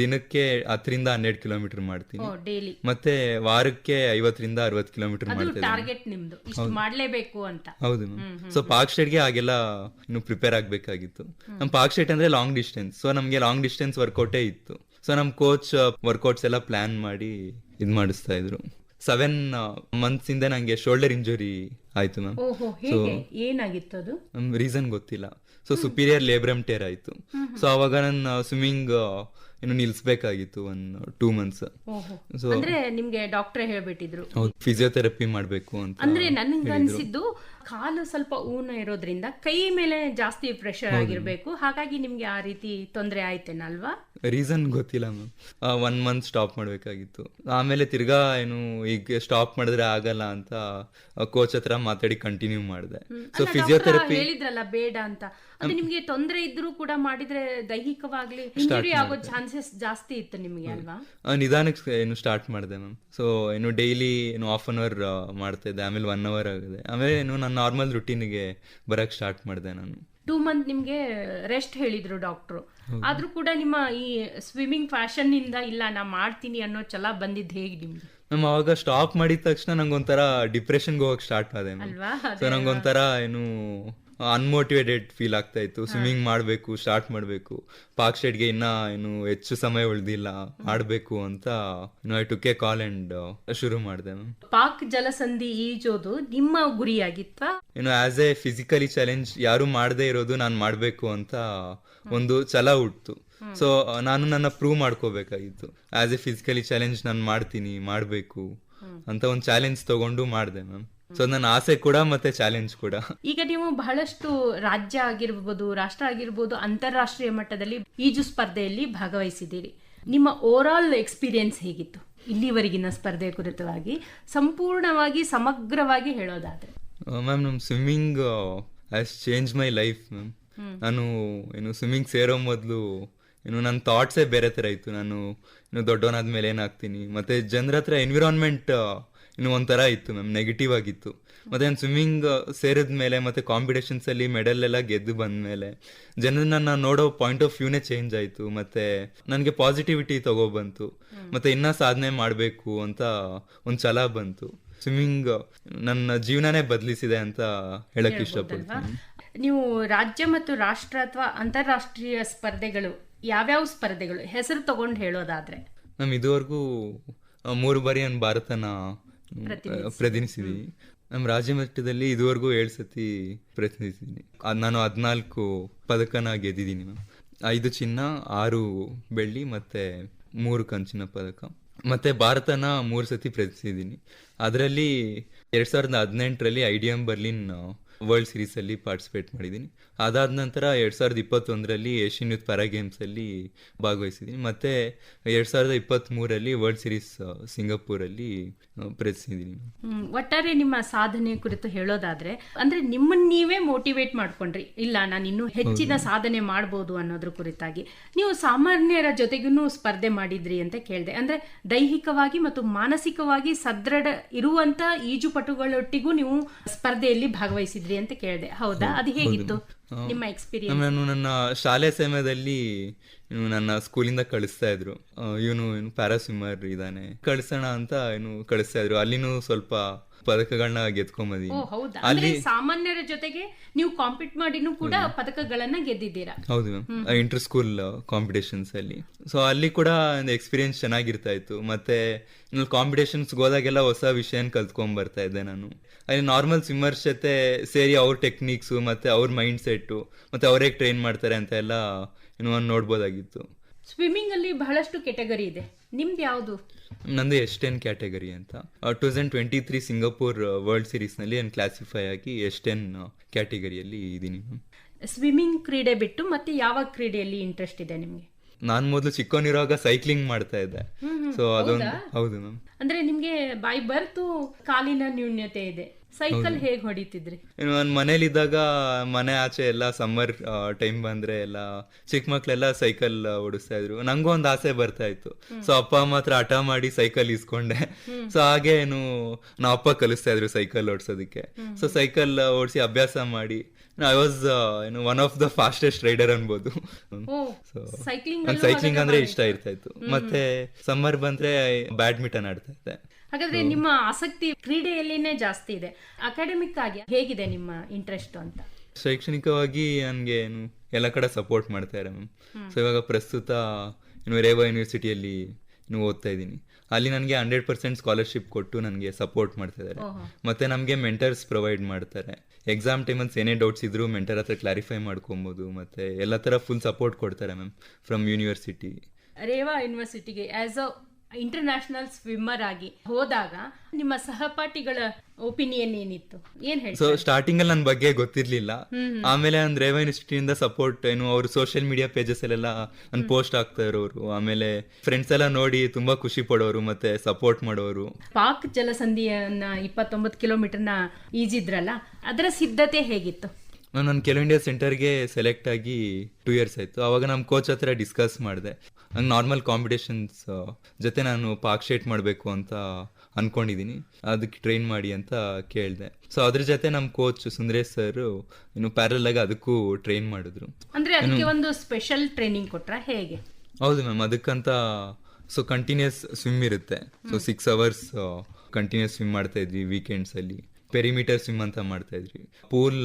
ದಿನಕ್ಕೆ ಹತ್ತರಿಂದ ಹನ್ನೆರಡು ಕಿಲೋಮೀಟರ್ ಮಾಡ್ತೀನಿ. ಡೈಲಿ ಮತ್ತೆ ವಾರಕ್ಕೆ ಐವತ್ತರಿಂದ ಅರವತ್ತು ಕಿಲೋಮೀಟರ್ ಮಾಡ್ತೀನಿ. ಟಾರ್ಗೆಟ್ ನಿಮ್ದು. ಇಷ್ಟು ಮಾಡ್ಲೇಬೇಕು ಅಂತ. ಹೌದು ಮ್ಯಾಮ್ ಸೊ ಪಾಕ್ ಸ್ಟೇಟ್ಗೆ ಹಾಗೆಲ್ಲ ಇನ್ನು ಪ್ರಿಪೇರ್ ಆಗಬೇಕಾಗಿತ್ತು. ನಮ್ಮ ಪಾಕ್ ಸ್ಟೇಟ್ ಅಂದ್ರೆ ಲಾಂಗ್ ಡಿಸ್ಟೆನ್ಸ್ ಸೊ ನಮಗೆ ಲಾಂಗ್ ಡಿಸ್ಟೆನ್ಸ್ ವರ್ಕೌಟೇ ಇತ್ತು. ಸೊ ನಮ್ಮ ಕೋಚ್ ವರ್ಕೌಟ್ಸ್ ಎಲ್ಲ ಪ್ಲಾನ್ ಮಾಡಿ ಇದು ಮಾಡಿಸ್ತಾ ಇದ್ರು. ಸೆವೆನ್ ಮಂತ್ಸ್ ಇಂದ ನಂಗೆ ಶೋಲ್ಡರ್ ಇಂಜುರಿ ಆಯ್ತು ಮ್ಯಾಮ್ ಏನಾಗಿತ್ತು ಅದು? ರೀಸನ್ ಗೊತ್ತಿಲ್ಲ. ಸೊ ಸುಪೀರಿಯರ್ ಲೇಬ್ರಮ್ ಟೇರ್ ಆಯ್ತು. ಸೊ ಅವಾಗ ನನ್ನ ಸ್ವಿಮ್ಮಿಂಗ್ ಇನ್ನು ನಿಲ್ಸ್ಬೇಕಾಗಿತ್ತು ಒನ್ ಟೂ ಮಂತ್ಸ್ ಸೊ ಅಂದ್ರೆ ನಿಮ್ಗೆ ಡಾಕ್ಟರ್ ಹೇಳ್ಬಿಟ್ಟಿದ್ರು. ಫಿಸಿಯೋಥೆರಪಿ ಮಾಡಬೇಕು ಅಂತ ಅಂದ್ರೆ ನನ್ಗೆ ಅನ್ಸಿದ್ದು ಕಾಲು ಸ್ವಲ್ಪ ಊನ ಇರೋದ್ರಿಂದ ಕೈ ಮೇಲೆ ಜಾಸ್ತಿ ಪ್ರೆಷರ್ ಆಗಿರ್ಬೇಕು. ಹಾಗಾಗಿ ನಿಮ್ಗೆ ಆ ರೀತಿ ತೊಂದರೆ ಆಯ್ತೇನಲ್ವಾ? ರೀಸನ್ ಗೊತ್ತಿಲ್ಲ ಮ್ಯಾಮ್ ಒನ್ ಮಂತ್ ಸ್ಟಾಪ್ ಮಾಡಬೇಕಾಗಿತ್ತು. ಆಮೇಲೆ ತಿರ್ಗಾ ಏನು ಈಗ ಸ್ಟಾಪ್ ಮಾಡಿದ್ರೆ ಆಗಲ್ಲ ಅಂತ ಕೋಚ್ ಹತ್ರ ಮಾತಾಡಿ ಕಂಟಿನ್ಯೂ ಮಾಡಿದೆ. ಸೊ ಫಿಸಿಯೋಥೆರಪಿ ಹೇಳಿದ್ರಲ್ಲ ಬೇಡ ಅಂತ. ಅದು ನಿಮ್ಗೆ ತೊಂದರೆ ಇದ್ರೂ ಕೂಡ ಮಾಡಿದ್ರೆ ದೈಹಿಕವಾಗ್ಲಿ ಇಂಜುರಿ ಆಗೋ ಚಾನ್ಸಸ್ ಜಾಸ್ತಿ ಇತ್ತು ನಿಮ್ಗೆ ಅಲ್ವಾ? ನಿಧಾನಕ್ಕೆ ಏನು ಸ್ಟಾರ್ಟ್ ಮಾಡಿದೆ ಮ್ಯಾಮ್ ಸೊ ಏನು ಡೈಲಿ ಏನು ಹಾಫ್ ಅನ್ ಅವರ್ ಮಾಡ್ತಾ ಇದ್ದೆ. ಆಮೇಲೆ ಒನ್ ಅವರ್ ಆಗಿದೆ. ಆಮೇಲೆ ಏನು ನಾನು ನಾರ್ಮಲ್ ರುಟೀನ್ಗೆ ಬರಕ್ ಸ್ಟಾರ್ಟ್ ಮಾಡಿದೆ ನಾನು. ಟೂ ಮಂತ್ ನಿಮ್ಗೆ ರೆಸ್ಟ್ ಹೇಳಿದ್ರು ಡಾಕ್ಟ್ರು ಆದ್ರೂ ಕೂಡ ನಿಮ್ಮ ಈ ಸ್ವಿಮ್ಮಿಂಗ್ ಫ್ಯಾಷನ್ ಇಂದ ಇಲ್ಲ ನಾ ಮಾಡ್ತೀನಿ ಅನ್ನೋ ಛಲ ಬಂದಿದ್ದು ಹೇಗೆ ನಿಮ್ಗೆ? ಮ್ಯಾಮ್ ಅವಾಗ ಸ್ಟಾಪ್ ಮಾಡಿದ ತಕ್ಷಣ ನಂಗೊಂಥರ ಡಿಪ್ರೆಷನ್ಗೆ ಹೋಗಕ್ಕೆ ಸ್ಟಾರ್ಟ್ ಆದೆ ಮ್ಯಾಮ್ ಸೊ ನಂಗೊಂಥರ ಏನು ಅನ್ಮೋಟಿವೇಟೆಡ್ ಫೀಲ್ ಆಗ್ತಾ ಇತ್ತು. ಸ್ವಿಮ್ಮಿಂಗ್ ಮಾಡಬೇಕು ಸ್ಟಾರ್ಟ್ ಮಾಡಬೇಕು. ಪಾಕ್ ಸ್ಟೇಟ್ಗೆ ಇನ್ನ ಏನು ಹೆಚ್ಚು ಸಮಯ ಉಳಿದಿಲ್ಲ. ಆಡಬೇಕು ಅಂತ I took call and ಶುರು ಮಾಡಿದೆ ಪಾಕ್ ಜಲಸಂಧಿ ಈಜೋದು ನಿಮ್ಮ ಗುರಿಯಾಗಿತ್ತು ಏನು ಆಸ್ ಎ ಫಿಸಿಕಲಿ ಚಾಲೆಂಜ್ ಯಾರು ಮಾಡದೇ ಇರೋದು ನಾನು ಮಾಡಬೇಕು ಅಂತ ಒಂದು ಛಲ ಹುಟ್ಟಿತು ಸೊ ನಾನು ನನ್ನ ಪ್ರೂವ್ ಮಾಡ್ಕೋಬೇಕಾಗಿತ್ತು. ಆಸ್ ಎ ಫಿಸಿಕಲಿ ಚಾಲೆಂಜ್ ನಾನು ಮಾಡ್ತೀನಿ ಮಾಡಬೇಕು ಅಂತ ಒಂದು ಚಾಲೆಂಜ್ ತಗೊಂಡು ಮಾಡಿದೆ ಮ್ಯಾಮ್ ಸೊ ನನ್ನ ಆಸೆ ಕೂಡ ಮತ್ತೆ ಚಾಲೆಂಜ್ ಕೂಡ. ಈಗ ನೀವು ಬಹಳಷ್ಟು ರಾಜ್ಯ ಆಗಿರ್ಬೋದು ರಾಷ್ಟ್ರ ಆಗಿರ್ಬೋದು ಅಂತಾರಾಷ್ಟ್ರೀಯ ಮಟ್ಟದಲ್ಲಿ ಈಜು ಸ್ಪರ್ಧೆಯಲ್ಲಿ ಭಾಗವಹಿಸಿದ್ದೀರಿ. ನಿಮ್ಮ ಓವರ್ ಆಲ್ ಎಕ್ಸ್ಪೀರಿಯನ್ಸ್ ಹೇಗಿತ್ತು? ಇಲ್ಲಿವರೆಗಿನ ಸ್ಪರ್ಧೆ ಕುರಿತವಾಗಿ ಸಂಪೂರ್ಣವಾಗಿ ಸಮಗ್ರವಾಗಿ ಹೇಳೋದಾದ್ರೆ. ಮ್ಯಾಮ್ ನಮ್ಮ swimming has change my life ma'am ನಾನು ಏನು ಸ್ವಿಮ್ಮಿಂಗ್ ಸೇರೋ ಮೊದಲು ಏನು ನನ್ನ ಥಾಟ್ಸೇ ಬೇರೆ ಥರ ಇತ್ತು. ನಾನು ಇನ್ನು ದೊಡ್ಡವನಾದ್ಮೇಲೆ ಏನಾಗ್ತೀನಿ ಮತ್ತೆ ಜನರ ಹತ್ರ ಎನ್ವಿರಾನ್ಮೆಂಟ್ ಇನ್ನು ಒಂಥರ ಇತ್ತು ಮ್ಯಾಮ್ ನೆಗೆಟಿವ್ ಆಗಿತ್ತು. ಮತ್ತೆ ನಾನು ಸ್ವಿಮ್ಮಿಂಗ್ ಸೇರಿದ ಮೇಲೆ ಮತ್ತೆ ಕಾಂಪಿಟೇಷನ್ಸ್ ಅಲ್ಲಿ ಮೆಡಲ್ ಎಲ್ಲ ಗೆದ್ದು ಬಂದ್ಮೇಲೆ ಜನರನ್ನ ನಾನು ನೋಡೋ ಪಾಯಿಂಟ್ ಆಫ್ ವ್ಯೂನೇ ಚೇಂಜ್ ಆಯ್ತು. ಮತ್ತೆ ನನಗೆ ಪಾಸಿಟಿವಿಟಿ ತಗೊಬಂತು ಮತ್ತೆ ಇನ್ನ ಸಾಧನೆ ಮಾಡಬೇಕು ಅಂತ ಒಂದು ಛಲ ಬಂತು. ಸ್ವಿಮ್ಮಿಂಗ್ ನನ್ನ ಜೀವನನೇ ಬದಲಿಸಿದೆ ಅಂತ ಹೇಳಕ್ ಇಷ್ಟಪಡ್ತೀನಿ. ನೀವು ರಾಜ್ಯ ಮತ್ತು ರಾಷ್ಟ್ರ ಅಥವಾ ಅಂತಾರಾಷ್ಟ್ರೀಯ ಸ್ಪರ್ಧೆಗಳು ಯಾವ್ಯಾವ ಸ್ಪರ್ಧೆಗಳು? ಹೆಸರು ತಗೊಂಡು ಹೇಳೋದಾದ್ರೆ. ನಮ್ ಇದುವರೆಗೂ ಮೂರು ಬಾರಿ ನಾನು ಭಾರತನ ಪ್ರತಿನಿಧಿಸಿದೀನಿ ನಮ್ಮ ರಾಜ್ಯ ಮಟ್ಟದಲ್ಲಿ ಇದುವರೆಗೂ ಏಳು ಸತಿ ಪ್ರತಿನಿಧಿಸಿದ್ದೀನಿ. ನಾನು ಹದಿನಾಲ್ಕು ಪದಕನ ಗೆದ್ದಿದ್ದೀನಿ ಮ್ಯಾಮ್. ಐದು ಚಿನ್ನ ಆರು ಬೆಳ್ಳಿ ಮತ್ತೆ ಮೂರು ಕಂಚಿನ ಪದಕ. ಮತ್ತೆ ಭಾರತನ ಮೂರು ಸತಿ ಪ್ರತಿನಿಧಿಸಿದ್ದೀನಿ. ಅದರಲ್ಲಿ ಎರಡ್ ಸಾವಿರದ ಹದಿನೆಂಟರಲ್ಲಿ I D M Berlin world ಸೀರೀಸಲ್ಲಿ participate ಮಾಡಿದ್ದೀನಿ. ಅದಾದ ನಂತರ ಎರಡ್ ಸಾವಿರದ ಇಪ್ಪತ್ತೊಂದರಲ್ಲಿ ಏಷ್ಯನ್ ಯೂತ್ ಪ್ಯಾರಾ ಗೇಮ್ಸ್ ಅಲ್ಲಿ ಭಾಗವಹಿಸಿದ್ದೀನಿ. ಮತ್ತೆ ಎರಡ್ ಸಾವಿರದ ಇಪ್ಪತ್ತ್ ಮೂರಲ್ಲಿ ವರ್ಲ್ಡ್ ಸೀರೀಸ್ ಸಿಂಗಾಪುರಲ್ಲಿ ಪ್ರಯತ್ನಿಸಿದ್ದೀನಿ ಒಟ್ಟಾರೆ ನಿಮ್ಮ ಸಾಧನೆ ಕುರಿತು ಹೇಳೋದಾದ್ರೆ ಅಂದ್ರೆ ನಿಮ್ಮನ್ನ ನೀವೇ ಮೋಟಿವೇಟ್ ಮಾಡ್ಕೊಂಡ್ರಿ. ಇಲ್ಲ ನಾನು ಇನ್ನೂ ಹೆಚ್ಚಿನ ಸಾಧನೆ ಮಾಡ್ಬೋದು ಅನ್ನೋದ್ರ ಕುರಿತಾಗಿ. ನೀವು ಸಾಮಾನ್ಯರ ಜೊತೆಗೂ ಸ್ಪರ್ಧೆ ಮಾಡಿದ್ರಿ ಅಂತ ಕೇಳಿದೆ. ಅಂದ್ರೆ ದೈಹಿಕವಾಗಿ ಮತ್ತು ಮಾನಸಿಕವಾಗಿ ಸದೃಢ ಇರುವಂತ ಈಜುಪಟುಗಳೊಟ್ಟಿಗೂ ನೀವು ಸ್ಪರ್ಧೆಯಲ್ಲಿ ಭಾಗವಹಿಸಿದ್ರಿ ಅಂತ ಕೇಳಿದೆ. ಹೌದಾ? ಅದು ಹೇಗಿತ್ತು? ನಿಮ್ಮ ಎಕ್ಸ್ಪೀರಿಯನ್ಸ್ ನಾನು ನನ್ನ ಶಾಲೆ ಸಮಯದಲ್ಲಿ ನನ್ನ ಸ್ಕೂಲಿಂದ ಕಳಿಸ್ತಾ ಇದ್ರು. ಇವನು ಏನು ಪ್ಯಾರಾಸ್ವಿಮ್ಮರ್ ಇದ್ದಾನೆ. ಕಳಿಸೋಣ ಅಂತ ಏನು ಕಳಿಸ್ತಾ ಇದ್ರು. ಅಲ್ಲಿನೂ ಸ್ವಲ್ಪ ಪದಕಗಳನ್ನ ಓ ಅಲ್ಲಿ ಸಾಮಾನ್ಯರ ಜೊತೆಗೆ ನೀವು ಕಾಂಪೀಟ್ ಮಾಡಿನೂ ಕೂಡ ಪದಕಗಳನ್ನ ಗೆದ್ದಿದ್ದೀರಾ? ಹೌದು ಮ್ಯಾಮ್ ಇಂಟರ್ ಸ್ಕೂಲ್ ಕಾಂಪಿಟೇಷನ್ಸ್ ಅಲ್ಲಿ. ಸೊ ಅಲ್ಲಿ ಕೂಡ ಒಂದು ಎಕ್ಸ್ಪೀರಿಯನ್ಸ್ ಚೆನ್ನಾಗಿರ್ತಾ ಇತ್ತು. ಮತ್ತೆ ಕಾಂಪಿಟೇಷನ್ಸ್ ಹೋದಾಗೆಲ್ಲ ಹೊಸ ವಿಷಯನ ಕಲ್ತ್ಕೊಂಡ್ ಬರ್ತಾ ಇದ್ದೆ ನಾನು. ಅಲ್ಲಿ ನಾರ್ಮಲ್ ಸ್ವಿಮ್ಮರ್ಸ್ ಜೊತೆ ಸೇರಿ ಅವ್ರ ಟೆಕ್ನಿಕ್ಸು ಮತ್ತೆ ಅವ್ರ ಮೈಂಡ್ ಸೆಟ್ಟು ಮತ್ತೆ ಅವರೇ ಟ್ರೈನ್ ಮಾಡ್ತಾರೆ ಅಂತ ಎಲ್ಲ ನೋಡ್ಬೋದಾಗಿತ್ತು. ಸ್ವಿಮ್ಮಿಂಗ್ ಅಲ್ಲಿ ಬಹಳಷ್ಟು ಕೆಟಗರಿ ಇದೆ. ನಿಮ್ದು ಯಾವುದು? ನಂದು ಎಷ್ಟೆನ್ ಕ್ಯಾಟಗರಿ ಅಂತ. Two thousand twenty three Singapore world ಸೀರೀಸ್ನಲ್ಲಿ ನಾನು ಕ್ಲಾಸಿಫೈ ಆಗಿ ಎಷ್ಟೆನ್ ಕ್ಯಾಟಗರಿಯಲ್ಲಿ ಇದ್ದೀನಿ ಸ್ವಿಮ್ಮಿಂಗ್ ಕ್ರೀಡೆ ಬಿಟ್ಟು ಮತ್ತೆ ಯಾವ ಕ್ರೀಡೆಯಲ್ಲಿ ಇಂಟ್ರೆಸ್ಟ್ ಇದೆ ನಿಮಗೆ? ನಾನು ಮೊದಲು ಚಿಕ್ಕವನಿರುವಾಗ ಸೈಕ್ಲಿಂಗ್ ಮಾಡ್ತಾ ಇದ್ದೆ. ಸೊ ಅದೊಂದು ಹೌದು ಮ್ಯಾಮ್. ಅಂದ್ರೆ ನಿಮ್ಗೆ ಬಾಯಿ ಬರ್ತು ಕಾಲಿನ ನ್ಯೂನ್ಯತೆ ಇದೆ. ಸೈಕಲ್ ಹೇಗೆ ಹೊಡಿತಿದ್ರಿ? ಇನ್ನು ನಾನು ಮನೇಲಿದ್ದಾಗ ಮನೆ ಆಚೆ ಎಲ್ಲ ಸಮ್ಮರ್ ಟೈಮ್ ಬಂದ್ರೆ ಎಲ್ಲ ಚಿಕ್ಕ ಮಕ್ಳೆಲ್ಲ ಸೈಕಲ್ ಓಡಿಸ್ತಾ ಇದ್ರು. ನಂಗೂ ಒಂದು ಆಸೆ ಬರ್ತಾ ಇತ್ತು. ಸೊ ಅಪ್ಪ ಅಮ್ಮ ಹತ್ರ ಹಠ ಮಾಡಿ ಸೈಕಲ್ ಇಸ್ಕೊಂಡೆ. ಸೊ ಹಾಗೆ ಏನು ನಮ್ಮ ಅಪ್ಪ ಕಲಿಸ್ತಾ ಇದ್ರು ಸೈಕಲ್ ಓಡಿಸೋದಕ್ಕೆ. ಸೊ ಸೈಕಲ್ ಓಡಿಸಿ ಅಭ್ಯಾಸ ಮಾಡಿ ಐ ವಾಸ್ ಏನು one of the fastest rider ಅನ್ಬೋದು. ಸೈಕ್ಲಿಂಗ್ ಅಂದ್ರೆ ಇಷ್ಟ ಇರ್ತಾ ಇತ್ತು. ಮತ್ತೆ ಸಮ್ಮರ್ ಬಂದ್ರೆ ಬ್ಯಾಡ್ಮಿಂಟನ್ ಆಡ್ತಾ ಇದ್ದೆ. ಹಾಗಾದ್ರೆ ನಿಮ್ಮ ಆಸಕ್ತಿ ಕ್ರೀಡೆಯಲ್ಲಿನೇ ಜಾಸ್ತಿ ಇದೆ. ಅಕಾಡೆಮಿಕ್ ಆಗಿ ಹೇಗಿದೆ ನಿಮ್ಮ ಇಂಟ್ರೆಸ್ಟ್ ಅಂತ? ಶೈಕ್ಷಣಿಕವಾಗಿ ನನಗೆ ಏನು ಎಲ್ಲ ಕಡೆ ಸಪೋರ್ಟ್ ಮಾಡ್ತಾರೆ ಮ್ಯಾಮ್ ಸೊ ಇವಾಗ ಪ್ರಸ್ತುತ ಇನ್ನು ರೇವಾ ಯೂನಿವರ್ಸಿಟಿಯಲ್ಲಿ ಇನ್ನು ಓದ್ತಾ ಇದ್ದೀನಿ. ಅಲ್ಲಿ ನನಗೆ ಹಂಡ್ರೆಡ್ ಪರ್ಸೆಂಟ್ ಸ್ಕಾಲರ್ಶಿಪ್ ಕೊಟ್ಟು ನನಗೆ ಸಪೋರ್ಟ್ ಮಾಡ್ತಾ ಇದ್ದಾರೆ. ಮತ್ತೆ ನಮಗೆ ಮೆಂಟರ್ಸ್ ಪ್ರೊವೈಡ್ ಮಾಡ್ತಾರೆ. ಎಕ್ಸಾಮ್ ಟೈಮಲ್ಲಿ ಏನೇ ಡೌಟ್ಸ್ ಇದ್ರು ಮೆಂಟರ್ ಹತ್ರ ಕ್ಲಾರಿಫೈ ಮಾಡ್ಕೊಬೋದು ಮತ್ತೆ ಎಲ್ಲ ತರ ಫುಲ್ ಸಪೋರ್ಟ್ ಕೊಡ್ತಾರೆ ಮ್ಯಾಮ್ ಫ್ರಮ್ ಯೂನಿವರ್ಸಿಟಿ ರೇವಾ ಯೂನಿವರ್ಸಿಟಿಗೆ ಆಸ್ ಅ ಇಂಟರ್ನ್ಯಾಷನಲ್ ಸ್ವಿಮ್ಮರ್ ಆಗಿ ಹೋದಾಗ ನಿಮ್ಮ ಸಹಪಾಠಿಗಳ ಒಪಿನಿಯನ್ ಏನಿತ್ತು? ಏನ್ ಹೇಳಿ ಸೊ ಸ್ಟಾರ್ಟಿಂಗ್ ಅಲ್ಲಿ ನನ್ನ ಬಗ್ಗೆ ಗೊತ್ತಿರ್ಲಿಲ್ಲ. ಆಮೇಲೆ ಒಂದ್ ರೇವಾ ಯೂನಿವರ್ಸಿಟಿಯಿಂದ ಸಪೋರ್ಟ್ ಏನು ಅವ್ರು ಸೋಷಿಯಲ್ ಮೀಡಿಯಾ ಪೇಜಸ್ ಅಲ್ಲೆಲ್ಲ ನನ್ನ ಪೋಸ್ಟ್ ಆಗ್ತಾ ಇರೋರು ಆಮೇಲೆ ಫ್ರೆಂಡ್ಸ್ ಎಲ್ಲ ನೋಡಿ ತುಂಬಾ ಖುಷಿ ಪಡೋರು ಮತ್ತೆ ಸಪೋರ್ಟ್ ಮಾಡೋರು. ಪಾಕ್ ಜಲಸಂಧಿಯನ್ನ ಇಪ್ಪತ್ತೊಂಬತ್ತು ಕಿಲೋಮೀಟರ್ನ ಈಜಿದ್ರಲ್ಲ ಅದರ ಸಿದ್ಧತೆ ಹೇಗಿತ್ತು? ನಾನು ಕೆಲವು ಇಂಡಿಯಾ ಸೆಂಟರ್ಗೆ ಸೆಲೆಕ್ಟ್ ಆಗಿ ಟೂ ಇಯರ್ಸ್ ಆಯ್ತು. ಅವಾಗ ನಮ್ಮ ಕೋಚ್ ಹತ್ರ ಡಿಸ್ಕಸ್ ಮಾಡಿದೆ. ನಂಗೆ ನಾರ್ಮಲ್ ಕಾಂಪಿಟೇಷನ್ಸ್ ಜೊತೆ ನಾನು ಪಾರ್ಕ್ ಶೇಟ್ ಮಾಡಬೇಕು ಅಂತ ಅಂದ್ಕೊಂಡಿದ್ದೀನಿ ಅದಕ್ಕೆ ಟ್ರೈನ್ ಮಾಡಿ ಅಂತ ಕೇಳಿದೆ. ಸೊ ಅದ್ರ ಜೊತೆ ನಮ್ಮ ಕೋಚ್ ಸುಂದರೇಶ್ ಸರ್ ಇನ್ನು ಪ್ಯಾರಲ್ ಆಗಿ ಅದಕ್ಕೂ ಟ್ರೈನ್ ಮಾಡಿದ್ರು. ಅಂದ್ರೆ ಅದಕ್ಕೆ ಒಂದು ಸ್ಪೆಷಲ್ ಟ್ರೈನಿಂಗ್ ಕೊಟ್ರ? ಹೇಗೆ? ಹೌದು ಮ್ಯಾಮ್ ಅದಕ್ಕಂತ ಸೊ ಕಂಟಿನ್ಯೂಸ್ ಸ್ವಿಮ್ ಇರುತ್ತೆ. So six hours continuous swim ಮಾಡ್ತಾ ಇದ್ವಿ ವೀಕೆಂಡ್ಸ್ ಅಲ್ಲಿ. ಪೆರಿಮೀಟರ್ ಸ್ವಿಮ್ ಅಂತ ಮಾಡ್ತಾ ಇದ್ರಿ. ಪೂಲ್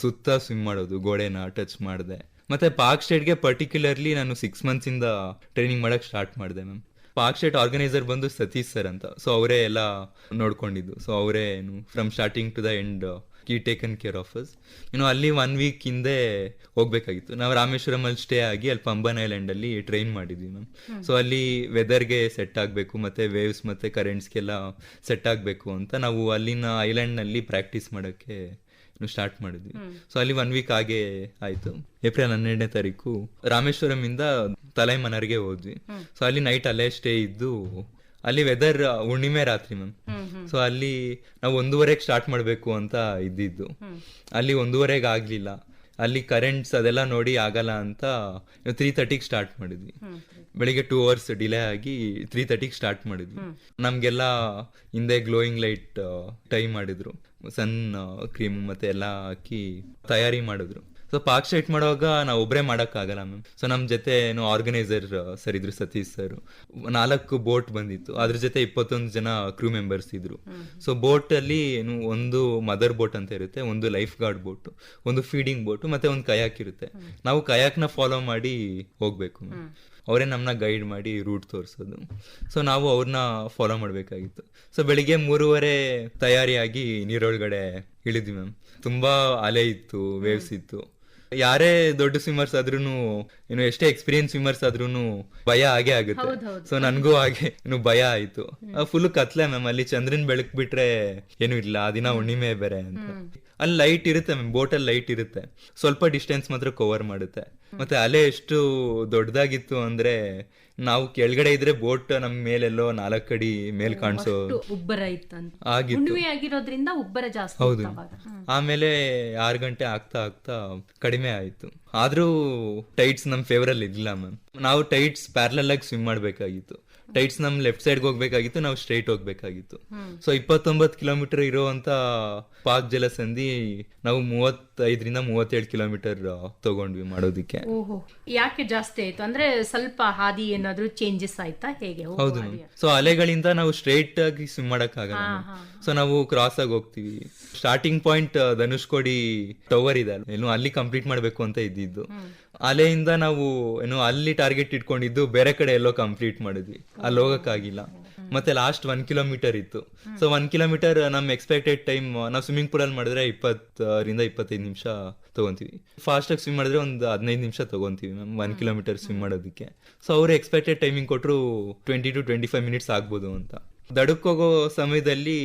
ಸುತ್ತ ಸ್ವಿಮ್ ಮಾಡೋದು, ಗೋಡೆನ ಟಚ್ ಮಾಡಿದೆ. ಮತ್ತೆ ಪಾರ್ಕ್ ಸ್ಟೇಟ್ಗೆ ಪರ್ಟಿಕ್ಯುಲರ್ಲಿ ನಾನು ಸಿಕ್ಸ್ ಮಂತ್ಸ್ ಇಂದ ಟ್ರೈನಿಂಗ್ ಮಾಡಕ್ ಸ್ಟಾರ್ಟ್ ಮಾಡಿದೆ ಮ್ಯಾಮ್ ಪಾರ್ಕ್ ಸ್ಟೇಟ್ ಆರ್ಗನೈಸರ್ ಬಂದು ಸತೀಶ್ ಸರ್ ಅಂತ. ಸೊ ಅವರೇ ಎಲ್ಲ ನೋಡ್ಕೊಂಡಿದ್ದು. ಸೊ ಅವರೇ ಏನು from starting to the end key taken care of us ಇನ್ನು ಅಲ್ಲಿ ಒನ್ ವೀಕ್ ಹಿಂದೆ ಹೋಗ್ಬೇಕಾಗಿತ್ತು. ನಾವು ರಾಮೇಶ್ವರಂ ಅಲ್ಲಿ ಸ್ಟೇ ಆಗಿ ಅಲ್ಲಿ ಪಂಬನ್ ಐಲ್ಯಾಂಡ್ ಅಲ್ಲಿ ಟ್ರೈನ್ ಮಾಡಿದ್ವಿ ಮ್ಯಾಮ್ ಸೊ ಅಲ್ಲಿ ವೆದರ್ಗೆ ಸೆಟ್ ಆಗಬೇಕು ಮತ್ತೆ ವೇವ್ಸ್ ಮತ್ತೆ ಕರೆಂಟ್ಸ್ಗೆಲ್ಲ ಸೆಟ್ ಆಗಬೇಕು ಅಂತ ನಾವು ಅಲ್ಲಿನ ಐಲ್ಯಾಂಡ್ನಲ್ಲಿ ಪ್ರಾಕ್ಟೀಸ್ ಮಾಡೋಕ್ಕೆ ಸ್ಟಾರ್ಟ್ ಮಾಡಿದ್ವಿ. ಸೊ ಅಲ್ಲಿ ಒನ್ ವೀಕ್ ಹಾಗೆ ಆಯ್ತು. ಏಪ್ರಿಲ್ ಹನ್ನೆರಡನೇ ತಾರೀಕು ರಾಮೇಶ್ವರಂ ಇಂದ ತಲೈಮನರ್ಗೆ ಹೋದ್ವಿ. ಸೊ ಅಲ್ಲಿ ನೈಟ್ ಅಲ್ಲೇ ಸ್ಟೇ ಇದ್ದು ಅಲ್ಲಿ ವೆದರ್ ಹುಣ್ಣಿಮೆ ರಾತ್ರಿ ಮ್ಯಾಮ್ ಸೊ ಅಲ್ಲಿ ನಾವು ಒಂದೂವರೆಗೆ ಸ್ಟಾರ್ಟ್ ಮಾಡಬೇಕು ಅಂತ ಇದ್ದಿದ್ದು. ಅಲ್ಲಿ ಒಂದೂವರೆಗೆ ಆಗಲಿಲ್ಲ. ಅಲ್ಲಿ ಕರೆಂಟ್ಸ್ ಅದೆಲ್ಲ ನೋಡಿ ಆಗಲ್ಲ ಅಂತ ತ್ರೀ ತರ್ಟಿಗೆ ಸ್ಟಾರ್ಟ್ ಮಾಡಿದ್ವಿ. ಬೆಳಿಗ್ಗೆ ಟೂ ಅವರ್ಸ್ ಡಿಲೇ ಆಗಿ ತ್ರೀ ತರ್ಟಿಗೆ ಸ್ಟಾರ್ಟ್ ಮಾಡಿದ್ವಿ. ನಮಗೆಲ್ಲ ಹಿಂದೆ ಗ್ಲೋಯಿಂಗ್ ಲೈಟ್ ಟೈ ಮಾಡಿದ್ರು. ಸನ್ ಕ್ರೀಮ್ ಮತ್ತೆ ಎಲ್ಲ ಹಾಕಿ ತಯಾರಿ ಮಾಡಿದ್ರು. ಸೊ ಪಾರ್ಕ್ ಸ್ಟೇಟ್ ಮಾಡುವಾಗ ನಾವು ಒಬ್ಬರೇ ಮಾಡೋಕ್ಕಾಗಲ್ಲ ಮ್ಯಾಮ್ ಸೊ ನಮ್ಮ ಜೊತೆ ಏನು ಆರ್ಗನೈಸರ್ ಸರ್ ಇದ್ರು ಸತೀಶ್ ಸರ್. ನಾಲ್ಕು ಬೋಟ್ ಬಂದಿತ್ತು. ಅದ್ರ ಜೊತೆ ಇಪ್ಪತ್ತೊಂದು ಜನ ಕ್ರೂ ಮೆಂಬರ್ಸ್ ಇದ್ರು. ಸೊ ಬೋಟ್ ಅಲ್ಲಿ ಏನು ಒಂದು ಮದರ್ ಬೋಟ್ ಅಂತ ಇರುತ್ತೆ ಒಂದು ಲೈಫ್ ಗಾರ್ಡ್ ಬೋಟ್ ಒಂದು ಫೀಡಿಂಗ್ ಬೋಟ್ ಮತ್ತೆ ಒಂದು ಕಯಾಕ್ ಇರುತ್ತೆ. ನಾವು ಕಯಾಕ್ನ ಫಾಲೋ ಮಾಡಿ ಹೋಗ್ಬೇಕು ಮ್ಯಾಮ್ ಅವರೇ ನಮ್ಮನ್ನ ಗೈಡ್ ಮಾಡಿ ರೂಟ್ ತೋರಿಸೋದು. ಸೊ ನಾವು ಅವ್ರನ್ನ ಫಾಲೋ ಮಾಡಬೇಕಾಗಿತ್ತು. ಸೊ ಬೆಳಿಗ್ಗೆ ಮೂರುವರೆ ತಯಾರಿಯಾಗಿ ನೀರೊಳಗಡೆ ಇಳಿದ್ವಿ ಮ್ಯಾಮ್ ತುಂಬಾ ಅಲೆ ಇತ್ತು ವೇವ್ಸ್ ಇತ್ತು. ಯಾರೇ ದೊಡ್ಡ ಸ್ವಿಮ್ಮರ್ಸ್ ಆದ್ರೂನು ಏನು ಎಷ್ಟೇ ಎಕ್ಸ್ಪೀರಿಯನ್ಸ್ ಸ್ವಿಮ್ಮರ್ಸ್ ಆದ್ರೂನು ಭಯ ಆಗೇ ಆಗುತ್ತೆ. ಸೊ ನನ್ಗೂ ಹಾಗೆ ಇನ್ನು ಭಯ ಆಯ್ತು. ಫುಲ್ ಕತ್ಲೆ ಮ್ಯಾಮ್ ಅಲ್ಲಿ ಚಂದ್ರನ್ ಬೆಳಕ್ ಬಿಟ್ರೆ ಏನು ಇಲ್ಲ ಆ ದಿನ ಹುಣ್ಣಿಮೆ ಬೇರೆ ಅಂತ. ಅಲ್ಲಿ ಲೈಟ್ ಇರುತ್ತೆ ಮ್ಯಾಮ್ ಬೋಟ್ ಅಲ್ಲಿ ಲೈಟ್ ಇರುತ್ತೆ. ಸ್ವಲ್ಪ ಡಿಸ್ಟೆನ್ಸ್ ಮಾತ್ರ ಕವರ್ ಮಾಡುತ್ತೆ. ಮತ್ತೆ ಅಲೆ ಎಷ್ಟು ದೊಡ್ಡದಾಗಿತ್ತು ಅಂದ್ರೆ ನಾವು ಕೆಳಗಡೆ ಇದ್ರೆ ಬೋಟ್ ನಮ್ ಮೇಲೆಲ್ಲೋ ನಾಲ್ಕು ಅಡಿ ಮೇಲ್ ಕಾಣಿಸೋ ಉಬ್ಬರ ಆಗಿತ್ತು. ಆಗಿರೋದ್ರಿಂದ ಉಬ್ಬರ ಜಾಸ್ತಿ ಹೌದು. ಆಮೇಲೆ ಆರು ಗಂಟೆ ಆಗ್ತಾ ಆಗ್ತಾ ಕಡಿಮೆ ಆಯ್ತು. ಆದ್ರೂ ಟೈಟ್ಸ್ ನಮ್ ಫೇವರ್ ಅಲ್ಲಿ ಇರ್ಲಿಲ್ಲ ಮ್ಯಾಮ್ ನಾವು ಟೈಟ್ಸ್ ಪ್ಯಾರಲಲ್ ಆಗಿ ಸ್ವಿಮ್ ಮಾಡ್ಬೇಕಾಗಿತ್ತು. ಟೈಟ್ಸ್ ನಮ್ ಲೆಫ್ಟ್ ಸೈಡ್ ಹೋಗ್ಬೇಕಾಗಿತ್ತು ನಾವು ಸ್ಟ್ರೈಟ್ ಹೋಗ್ಬೇಕಾಗಿತ್ತು. ಸೊ ಇಪ್ಪತ್ತೊಂಬತ್ತು ಕಿಲೋಮೀಟರ್ ಇರುವಂತ ಪಾಕ್ ಜಲಸಂಧಿ ನಾವು ಮೂವತ್ತೈದರಿಂದ ಮೂವತ್ತೇಳು ಕಿಲೋಮೀಟರ್ ತಗೊಂಡ್ವಿ ಮಾಡೋದಿಕ್ಕೆ. ಓಹೋ ಯಾಕೆ ಜಾಸ್ತಿ ಆಯ್ತು? ಅಂದ್ರೆ ಸ್ವಲ್ಪ ಹಾದಿ ಏನಾದ್ರೂ ಚೇಂಜಸ್ ಆಯ್ತಾ? ಹೇಗೆ? ಹೌದು ಸೊ ಅಲೆಗಳಿಂದ ನಾವು ಸ್ಟ್ರೈಟ್ ಆಗಿ ಸ್ವಿಮ್ ಮಾಡಕ್ ಆಗಲ್ಲ ಸೊ ನಾವು ಕ್ರಾಸ್ ಆಗಿ ಹೋಗ್ತೀವಿ. ಸ್ಟಾರ್ಟಿಂಗ್ ಪಾಯಿಂಟ್ ಧನುಷ್ಕೋಡಿ ಟವರ್ ಇದೆ ಅಲ್ಲಿ ಕಂಪ್ಲೀಟ್ ಮಾಡ್ಬೇಕು ಅಂತ ಇದ್ದಿದ್ದು. ಅಲೆಯಿಂದ ನಾವು ಏನು ಅಲ್ಲಿ ಟಾರ್ಗೆಟ್ ಇಟ್ಕೊಂಡಿದ್ದು ಬೇರೆ ಕಡೆ ಎಲ್ಲೋ ಕಂಪ್ಲೀಟ್ ಮಾಡಿದ್ವಿ. ಅಲ್ಲಿ ಹೋಗಕ್ಕಾಗಿಲ್ಲ ಮತ್ತೆ ಲಾಸ್ಟ್ ಒನ್ ಕಿಲೋಮೀಟರ್ ಇತ್ತು. ಸೊ ಒನ್ ಕಿಲೋಮೀಟರ್ ನಮ್ ಎಕ್ಸ್ಪೆಕ್ಟೆಡ್ ಟೈಮ್ ನಾವು ಸ್ವಿಮ್ಮಿಂಗ್ ಪೂಲ್ ಅಲ್ಲಿ ಮಾಡಿದ್ರೆ ಇಪ್ಪತ್ತರಿಂದ ಇಪ್ಪತ್ತೈದು ನಿಮಿಷ ತಗೊಂತೀವಿ. ಫಾಸ್ಟ್ ಆಗಿ ಸ್ವಿಮ್ ಮಾಡಿದ್ರೆ ಒಂದು ಹದಿನೈದು ನಿಮಿಷ ತಗೊಂತೀವಿ ಮ್ಯಾಮ್ ಒನ್ ಕಿಲೋಮೀಟರ್ ಸ್ವಿಮ್ ಮಾಡೋದಕ್ಕೆ. ಸೊ ಅವ್ರು ಎಕ್ಸ್ಪೆಕ್ಟೆಡ್ ಟೈಮಿಂಗ್ ಕೊಟ್ಟರು twenty to twenty five minutes ಆಗ್ಬೋದು ಅಂತ. ದಡಕ್ ಹೋಗೋ ಸಮಯದಲ್ಲಿ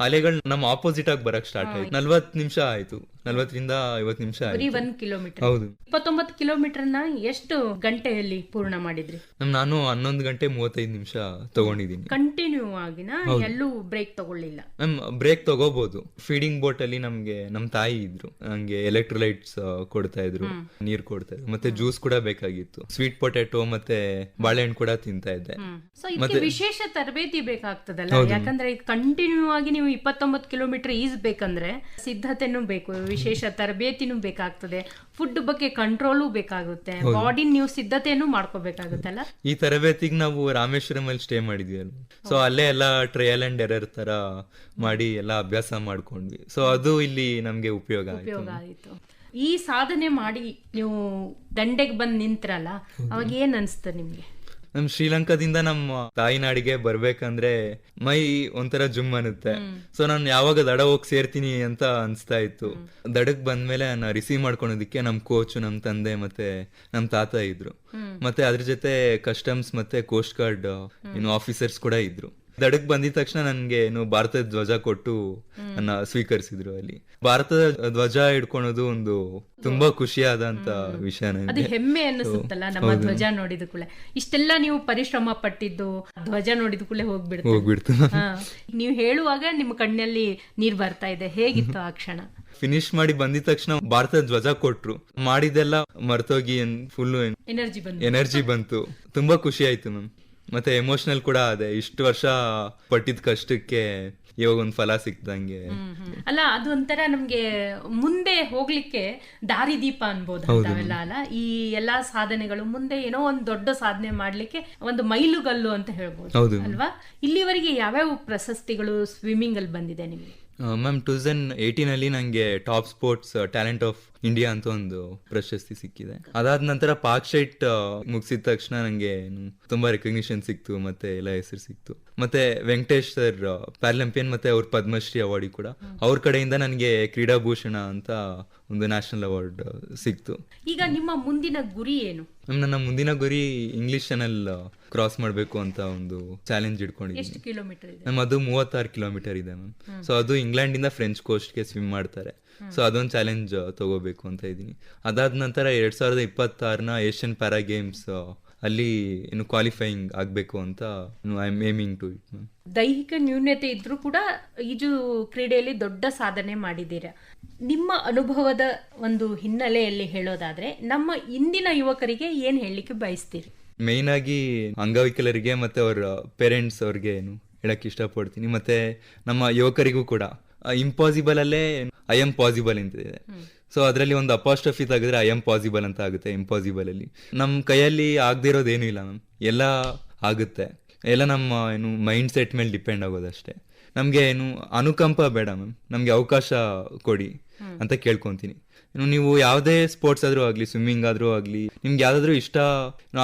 ಅಲೆಗಳು ನಮ್ಮ ಆಪೋಸಿಟ್ ಆಗಿ ಬರಕ್ ಸ್ಟಾರ್ಟ್ ಆಯ್ತು. ನಲ್ವತ್ ನಿಮಿಷ ಆಯ್ತು. ನಲ್ವತ್ತರಿಂದ ಐವತ್ತು ನಿಮಿಷ ಬರೀ ಒಂದ್ ಕಿಲೋಮೀಟರ್. ಹೌದು. ಇಪ್ಪತ್ತೊಂಬತ್ತು ಕಿಲೋಮೀಟರ್ನ ಎಷ್ಟು ಗಂಟೆಯಲ್ಲಿ ಪೂರ್ಣ ಮಾಡಿದ್ರಿ? ನಮ್ ನಾನು ಹನ್ನೊಂದು ಗಂಟೆ ಮೂವತ್ತೈದು ನಿಮಿಷ ತಗೊಂಡಿದ್ದೀನಿ. ಕಂಟಿನ್ಯೂ ಆಗಿನ? ಎಲ್ಲೂ ಬ್ರೇಕ್ ತಗೊಳ್ಳಿಲ್ಲ? ಮ್ಯಾಮ್ ಬ್ರೇಕ್ ತಗೋಬಹುದು ಫೀಡಿಂಗ್ ಬೋಟ್ ಅಲ್ಲಿ ನಮ್ಗೆ ನಮ್ ತಾಯಿ ಇದ್ರು. ನಂಗೆ ಎಲೆಕ್ಟ್ರೋಲೈಟ್ಸ್ ಕೊಡ್ತಾ ಇದ್ರು. ನೀರ್ ಕೊಡ್ತಾ ಇದ್ರು. ಮತ್ತೆ ಜ್ಯೂಸ್ ಕೂಡ ಬೇಕಾಗಿತ್ತು. ಸ್ವೀಟ್ ಪೊಟ್ಯಾಟೊ ಮತ್ತೆ ಬಾಳೆಹಣ್ಣು ಕೂಡ ತಿಂತಾ ಇದ್ದೆ. ಸೊ ಇದಕ್ಕೆ ವಿಶೇಷ ತರಬೇತಿ ಬೇಕಾಗ್ತದಲ್ಲ? ಯಾಕಂದ್ರೆ ಕಂಟಿನ್ಯೂ ಆಗಿ ನೀವು ಇಪ್ಪತ್ತೊಂಬತ್ತು ಕಿಲೋಮೀಟರ್ ಈಸ್ಬೇಕಂದ್ರೆ ಸಿದ್ಧತೆನೂ ಬೇಕು. ವಿಶೇಷ ತರಬೇತಿನೂ ಬೇಕಾಗ್ತದೆ. ಫುಡ್ ಬಗ್ಗೆ ಕಂಟ್ರೋಲು ಬೇಕಾಗುತ್ತೆ. ಬಾಡಿ ನೀವು ಸಿದ್ಧತೆಯನ್ನು ಮಾಡ್ಕೋಬೇಕಾಗುತ್ತಲ್ಲ? ಈ ತರಬೇತಿಗೆ ನಾವು ರಾಮೇಶ್ವರಂ ಅಲ್ಲಿ. ಸ್ಟೇ ಮಾಡಿದ್ವಿ ಸೊ ಅಲ್ಲೇ ಎಲ್ಲ ಟ್ರಯಲ್ ಅಂಡ್ ಎರರ್ ತರ ಮಾಡಿ ಎಲ್ಲ ಅಭ್ಯಾಸ ಮಾಡ್ಕೊಂಡ್ವಿ. ಸೊ ಅದು ಇಲ್ಲಿ ನಮ್ಗೆ ಉಪಯೋಗ ಉಪಯೋಗ ಆಯಿತು. ಈ ಸಾಧನೆ ಮಾಡಿ ನೀವು ದಂಡೆಗೆ ಬಂದು ನಿಂತ್ರಲ್ಲ ಅವಾಗ ಏನ್ ಅನ್ಸ್ತದೆ ನಿಮ್ಗೆ? ನಮ್ ಶ್ರೀಲಂಕಾದಿಂದ ನಮ್ಮ ತಾಯಿನಾಡಿಗೆ ಬರ್ಬೇಕಂದ್ರೆ ಮೈ ಒಂಥರ ಜುಮ್ ಅನ್ನುತ್ತೆ. ಸೊ ನಾನು ಯಾವಾಗ ದಡ ಹೋಗಿ ಸೇರ್ತೀನಿ ಅಂತ ಅನ್ಸ್ತಾ ಇತ್ತು. ದಡಕ್ ಬಂದ್ಮೇಲೆ ನಾನು ರಿಸೀವ್ ಮಾಡ್ಕೊಳೋದಿಕ್ಕೆ ನಮ್ ಕೋಚ್ ನಮ್ ತಂದೆ ಮತ್ತೆ ನಮ್ ತಾತ ಇದ್ರು. ಮತ್ತೆ ಅದ್ರ ಜೊತೆ ಕಸ್ಟಮ್ಸ್ ಮತ್ತೆ ಕೋಸ್ಟ್ ಗಾರ್ಡ್ ಇನ್ನು ಆಫೀಸರ್ಸ್ ಕೂಡ ಇದ್ರು. ದಡಕ್ ಬಂದಿದ ತಕ್ಷಣ ನನ್ಗೆ ಏನು ಭಾರತದ ಧ್ವಜ ಕೊಟ್ಟು ನನ್ನ ಸ್ವೀಕರಿಸಿದ್ರು ಅಲ್ಲಿ. ಭಾರತದ ಧ್ವಜ ಹಿಡ್ಕೊಳೋದು ಒಂದು ತುಂಬಾ ಖುಷಿಯಾದಂತ ವಿಷಯ ಅದು ಹೆಮ್ಮೆ ಅನ್ನಿಸುತ್ತಲ್ಲ ನಮ್ಮ ಧ್ವಜ ನೋಡಿದ ಕೂಡಲೇ. ಇಷ್ಟೆಲ್ಲ ನೀವು ಪರಿಶ್ರಮ ಪಟ್ಟಿದ್ದು ಧ್ವಜ ನೋಡಿದ ಕೂಡಲೇ ಹೋಗ್ಬಿಡ್ತು. ಹೋಗ್ಬಿಡ್ತು ನೀವು ಹೇಳುವಾಗ ನಿಮ್ಮ ಕಣ್ಣಲ್ಲಿ ನೀರ್ ಬರ್ತಾ ಇದೆ. ಹೇಗಿತ್ತು ಆ ಕ್ಷಣ? ಫಿನಿಶ್ ಮಾಡಿ ಬಂದಿದ ತಕ್ಷಣ ಭಾರತದ ಧ್ವಜ ಕೊಟ್ರು. ಮಾಡಿದೆಲ್ಲ ಮರ್ತೋಗಿ ಫುಲ್ ಎನರ್ಜಿ ಬಂತು. ತುಂಬಾ ಖುಷಿ ಆಯ್ತು ಮ್ಯಾಮ್. ಮತ್ತೆ ಎಮೋಷನಲ್ ಕೂಡ ಅದೇ. ಇಷ್ಟು ವರ್ಷ ಪಟ್ಟಿದ ಕಷ್ಟಕ್ಕೆ ಇವಾಗ ಒಂದು ಫಲ ಸಿಕ್ತಂಗೆ ಅಲ್ಲ ಅದು ಒಂಥರ ನಮ್ಗೆ ಮುಂದೆ ಹೋಗ್ಲಿಕ್ಕೆ ದಾರಿದೀಪ ಅನ್ಬೋದು ಅಲ್ಲ? ಈ ಎಲ್ಲಾ ಸಾಧನೆಗಳು ಮುಂದೆ ಏನೋ ಒಂದು ದೊಡ್ಡ ಸಾಧನೆ ಮಾಡ್ಲಿಕ್ಕೆ ಒಂದು ಮೈಲುಗಲ್ಲು ಅಂತ ಹೇಳ್ಬೋದು ಅಲ್ವಾ? ಇಲ್ಲಿವರೆಗೆ ಯಾವ್ಯಾವ ಪ್ರಶಸ್ತಿಗಳು ಸ್ವಿಮ್ಮಿಂಗ್ ಅಲ್ಲಿ ಬಂದಿದೆ ನಿಮಗೆ? ಮ್ಯಾಮ್ ಟೂ ತೌಸಂಡ್ ಏಯ್ಟೀನ್ ಅಲ್ಲಿ ನಂಗೆ top sports talent of India ಅಂತ ಒಂದು ಪ್ರಶಸ್ತಿ ಸಿಕ್ಕಿದೆ. ಅದಾದ ನಂತರ ಪಾಕ್ ಶೈಟ್ ಮುಗಿಸಿದ ತಕ್ಷಣ ನಂಗೆ ತುಂಬಾ ರೆಕಗ್ನಿಷನ್ ಸಿಕ್ತು ಮತ್ತೆ ಎಲ್ಲ ಹೆಸರು ಸಿಕ್ತು. ಮತ್ತೆ ವೆಂಕಟೇಶ್ ಸರ್ ಪ್ಯಾರಲಂಪಿಯನ್ ಮತ್ತೆ ಅವ್ರ ಪದ್ಮಶ್ರೀ ಅವಾರ್ಡ್ ಕೂಡ. ಅವ್ರ ಕಡೆಯಿಂದ ನನಗೆ ಕ್ರೀಡಾಭೂಷಣ ಅಂತ ಒಂದು ನ್ಯಾಷನಲ್ ಅವಾರ್ಡ್ ಸಿಕ್ತು. ಈಗ ನಿಮ್ಮ ಮುಂದಿನ ಗುರಿ ಏನು? ನನ್ನ ಮುಂದಿನ ಗುರಿ ಇಂಗ್ಲಿಷ್ ಚಾನೆಲ್ ಕ್ರಾಸ್ ಮಾಡಬೇಕು ಅಂತ ಒಂದು ಚಾಲೆಂಜ್ ಇಟ್ಕೊಂಡಿದ್ದೀನಿ ಮ್ಯಾಮ್ ಅದು ಮೂವತ್ತಾರು ಕಿಲೋಮೀಟರ್ ಇದೆ ಮ್ಯಾಮ್ ಸೊ ಅದು ಇಂಗ್ಲೆಂಡ್ ಇಂದ ಫ್ರೆಂಚ್ ಕೋಸ್ಟ್ಗೆ ಸ್ವಿಮ್ ಮಾಡ್ತಾರೆ. ಸೊ ಅದೊಂದು ಚಾಲೆಂಜ್ ತಗೋಬೇಕು ಅಂತ ಇದ್ದೀನಿ. ಅದಾದ ನಂತರ ಎರಡ್ ಸಾವಿರದ ಇಪ್ಪತ್ತಾರನ ಏಷ್ಯನ್ ಪ್ಯಾರಾ ಗೇಮ್ಸ್ ಅಲ್ಲಿ ಏನು ಕ್ವಾಲಿಫೈಯಿಂಗ್ ಆಗಬೇಕು ಅಂತ I am aiming to it ದೈಹಿಕ ನ್ಯೂನ್ಯತೆ ಇದ್ರೂ ಕೂಡ ಈಜು ಕ್ರೀಡೆಯಲ್ಲಿ ದೊಡ್ಡ ಸಾಧನೆ ಮಾಡಿದ್ದೀರಾ? ನಿಮ್ಮ ಅನುಭವದ ಒಂದು ಹಿನ್ನೆಲೆಯಲ್ಲಿ ಹೇಳೋದಾದ್ರೆ ನಮ್ಮ ಇಂದಿನ ಯುವಕರಿಗೆ ಏನ್ ಹೇಳಲಿಕ್ಕೆ ಬಯಸ್ತೀರಿ? ಮೇಯ್ನ್ ಆಗಿ ಅಂಗವಿಕಲರಿಗೆ ಮತ್ತೆ ಅವರ ಪೇರೆಂಟ್ಸ್ ಅವ್ರಿಗೆ ಏನು ಹೇಳಕ್ ಇಷ್ಟಪಡ್ತೀನಿ. ಮತ್ತೆ ನಮ್ಮ ಯುವಕರಿಗೂ ಕೂಡ ಇಂಪಾಸಿಬಲ್ ಅಲ್ಲೇ ಐ ಎಂ ಪಾಸಿಬಲ್ ಅಂತ ಇದೆ ಸೊ ಅದರಲ್ಲಿ ಒಂದು ಅಪಾಸ್ಟ್ರಫಿ ತೆಗೆದ್ರೆ ಐ ಎಂ ಪಾಸಿಬಲ್ ಅಂತ ಆಗುತ್ತೆ ಇಂಪಾಸಿಬಲ್ ಅಲ್ಲಿ. ನಮ್ಮ ಕೈಯಲ್ಲಿ ಆಗದೆ ಇರೋದೇನು ಇಲ್ಲ ಮ್ಯಾಮ್ ಎಲ್ಲ ಆಗುತ್ತೆ. ಎಲ್ಲ ನಮ್ಮ ಏನು ಮೈಂಡ್ ಸೆಟ್ ಮೇಲೆ ಡಿಪೆಂಡ್ ಆಗೋದಷ್ಟೇ. ನಮಗೆ ಏನು ಅನುಕಂಪ ಬೇಡ ಮ್ಯಾಮ್ ನಮಗೆ ಅವಕಾಶ ಕೊಡಿ ಅಂತ ಕೇಳ್ಕೊಂತೀನಿ. ನೀವು ಯಾವುದೇ ಸ್ಪೋರ್ಟ್ಸ್ ಆದ್ರೂ ಆಗಲಿ ಸ್ವಿಮ್ಮಿಂಗ್ ಆದ್ರೂ ಆಗಲಿ ನಿಮ್ಗೆ ಯಾವ್ದಾದ್ರು ಇಷ್ಟ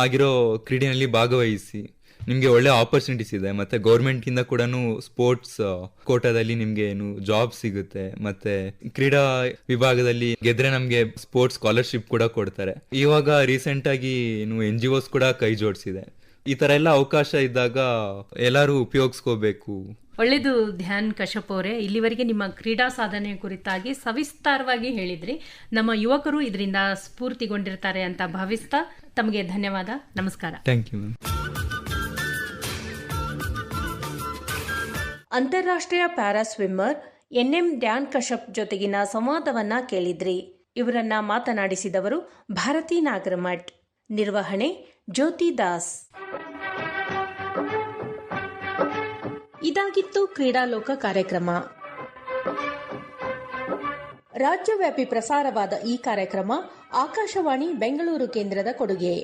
ಆಗಿರೋ ಕ್ರೀಡೆಯಲ್ಲಿ ಭಾಗವಹಿಸಿ. ನಿಮ್ಗೆ ಒಳ್ಳೆ ಆಪರ್ಚುನಿಟೀಸ್ ಇದೆ. ಮತ್ತೆ ಗೌರ್ಮೆಂಟ್ ಇಂದ ಕೂಡ ಸ್ಪೋರ್ಟ್ಸ್ ಕೋಟಾದಲ್ಲಿ ನಿಮಗೆ ಏನು ಜಾಬ್ ಸಿಗುತ್ತೆ. ಮತ್ತೆ ಕ್ರೀಡಾ ವಿಭಾಗದಲ್ಲಿ ಗೆದ್ರೆ ನಮಗೆ ಸ್ಪೋರ್ಟ್ಸ್ ಸ್ಕಾಲರ್ಶಿಪ್ ಕೂಡ ಕೊಡ್ತಾರೆ. ಇವಾಗ ರೀಸೆಂಟ್ ಆಗಿ ಏನು ಎನ್ ಜಿ ಒಸ್ ಕೂಡ ಕೈ ಜೋಡಿಸಿದೆ. ಈ ತರ ಎಲ್ಲ ಅವಕಾಶ ಇದ್ದಾಗ ಎಲ್ಲರೂ ಉಪಯೋಗಿಸ್ಕೋಬೇಕು. ಒಳ್ಳೆಯದು ಧ್ಯಾನ್ ಕಶ್ಯಪ್ ಅವರೇ. ಇಲ್ಲಿವರೆಗೆ ನಿಮ್ಮ ಕ್ರೀಡಾ ಸಾಧನೆ ಕುರಿತಾಗಿ ಸವಿಸ್ತಾರವಾಗಿ ಹೇಳಿದ್ರಿ. ನಮ್ಮ ಯುವಕರು ಇದರಿಂದ ಸ್ಫೂರ್ತಿಗೊಂಡಿರ್ತಾರೆ ಅಂತ ಭಾವಿಸ್ತಾ ತಮಗೆ ಧನ್ಯವಾದ. ನಮಸ್ಕಾರ. ಥ್ಯಾಂಕ್ ಯು ಅಂತಾರಾಷ್ಟ್ರೀಯ para swimmer N M Dan Kashyap ಜೊತೆಗಿನ ಸಂವಾದವನ್ನ ಕೇಳಿದ್ರಿ. ಇವರನ್ನ ಮಾತನಾಡಿಸಿದವರು ಭಾರತಿ ನಾಗರಮಠ್. ನಿರ್ವಹಣೆ ಜ್ಯೋತಿ ದಾಸ್. ಇದಾಗಿತ್ತು ಕ್ರೀಡಾಲೋಕ ಕಾರ್ಯಕ್ರಮ. ರಾಜ್ಯವ್ಯಾಪಿ ಪ್ರಸಾರವಾದ ಈ ಕಾರ್ಯಕ್ರಮ ಆಕಾಶವಾಣಿ ಬೆಂಗಳೂರು ಕೇಂದ್ರದ ಕೊಡುಗೆ.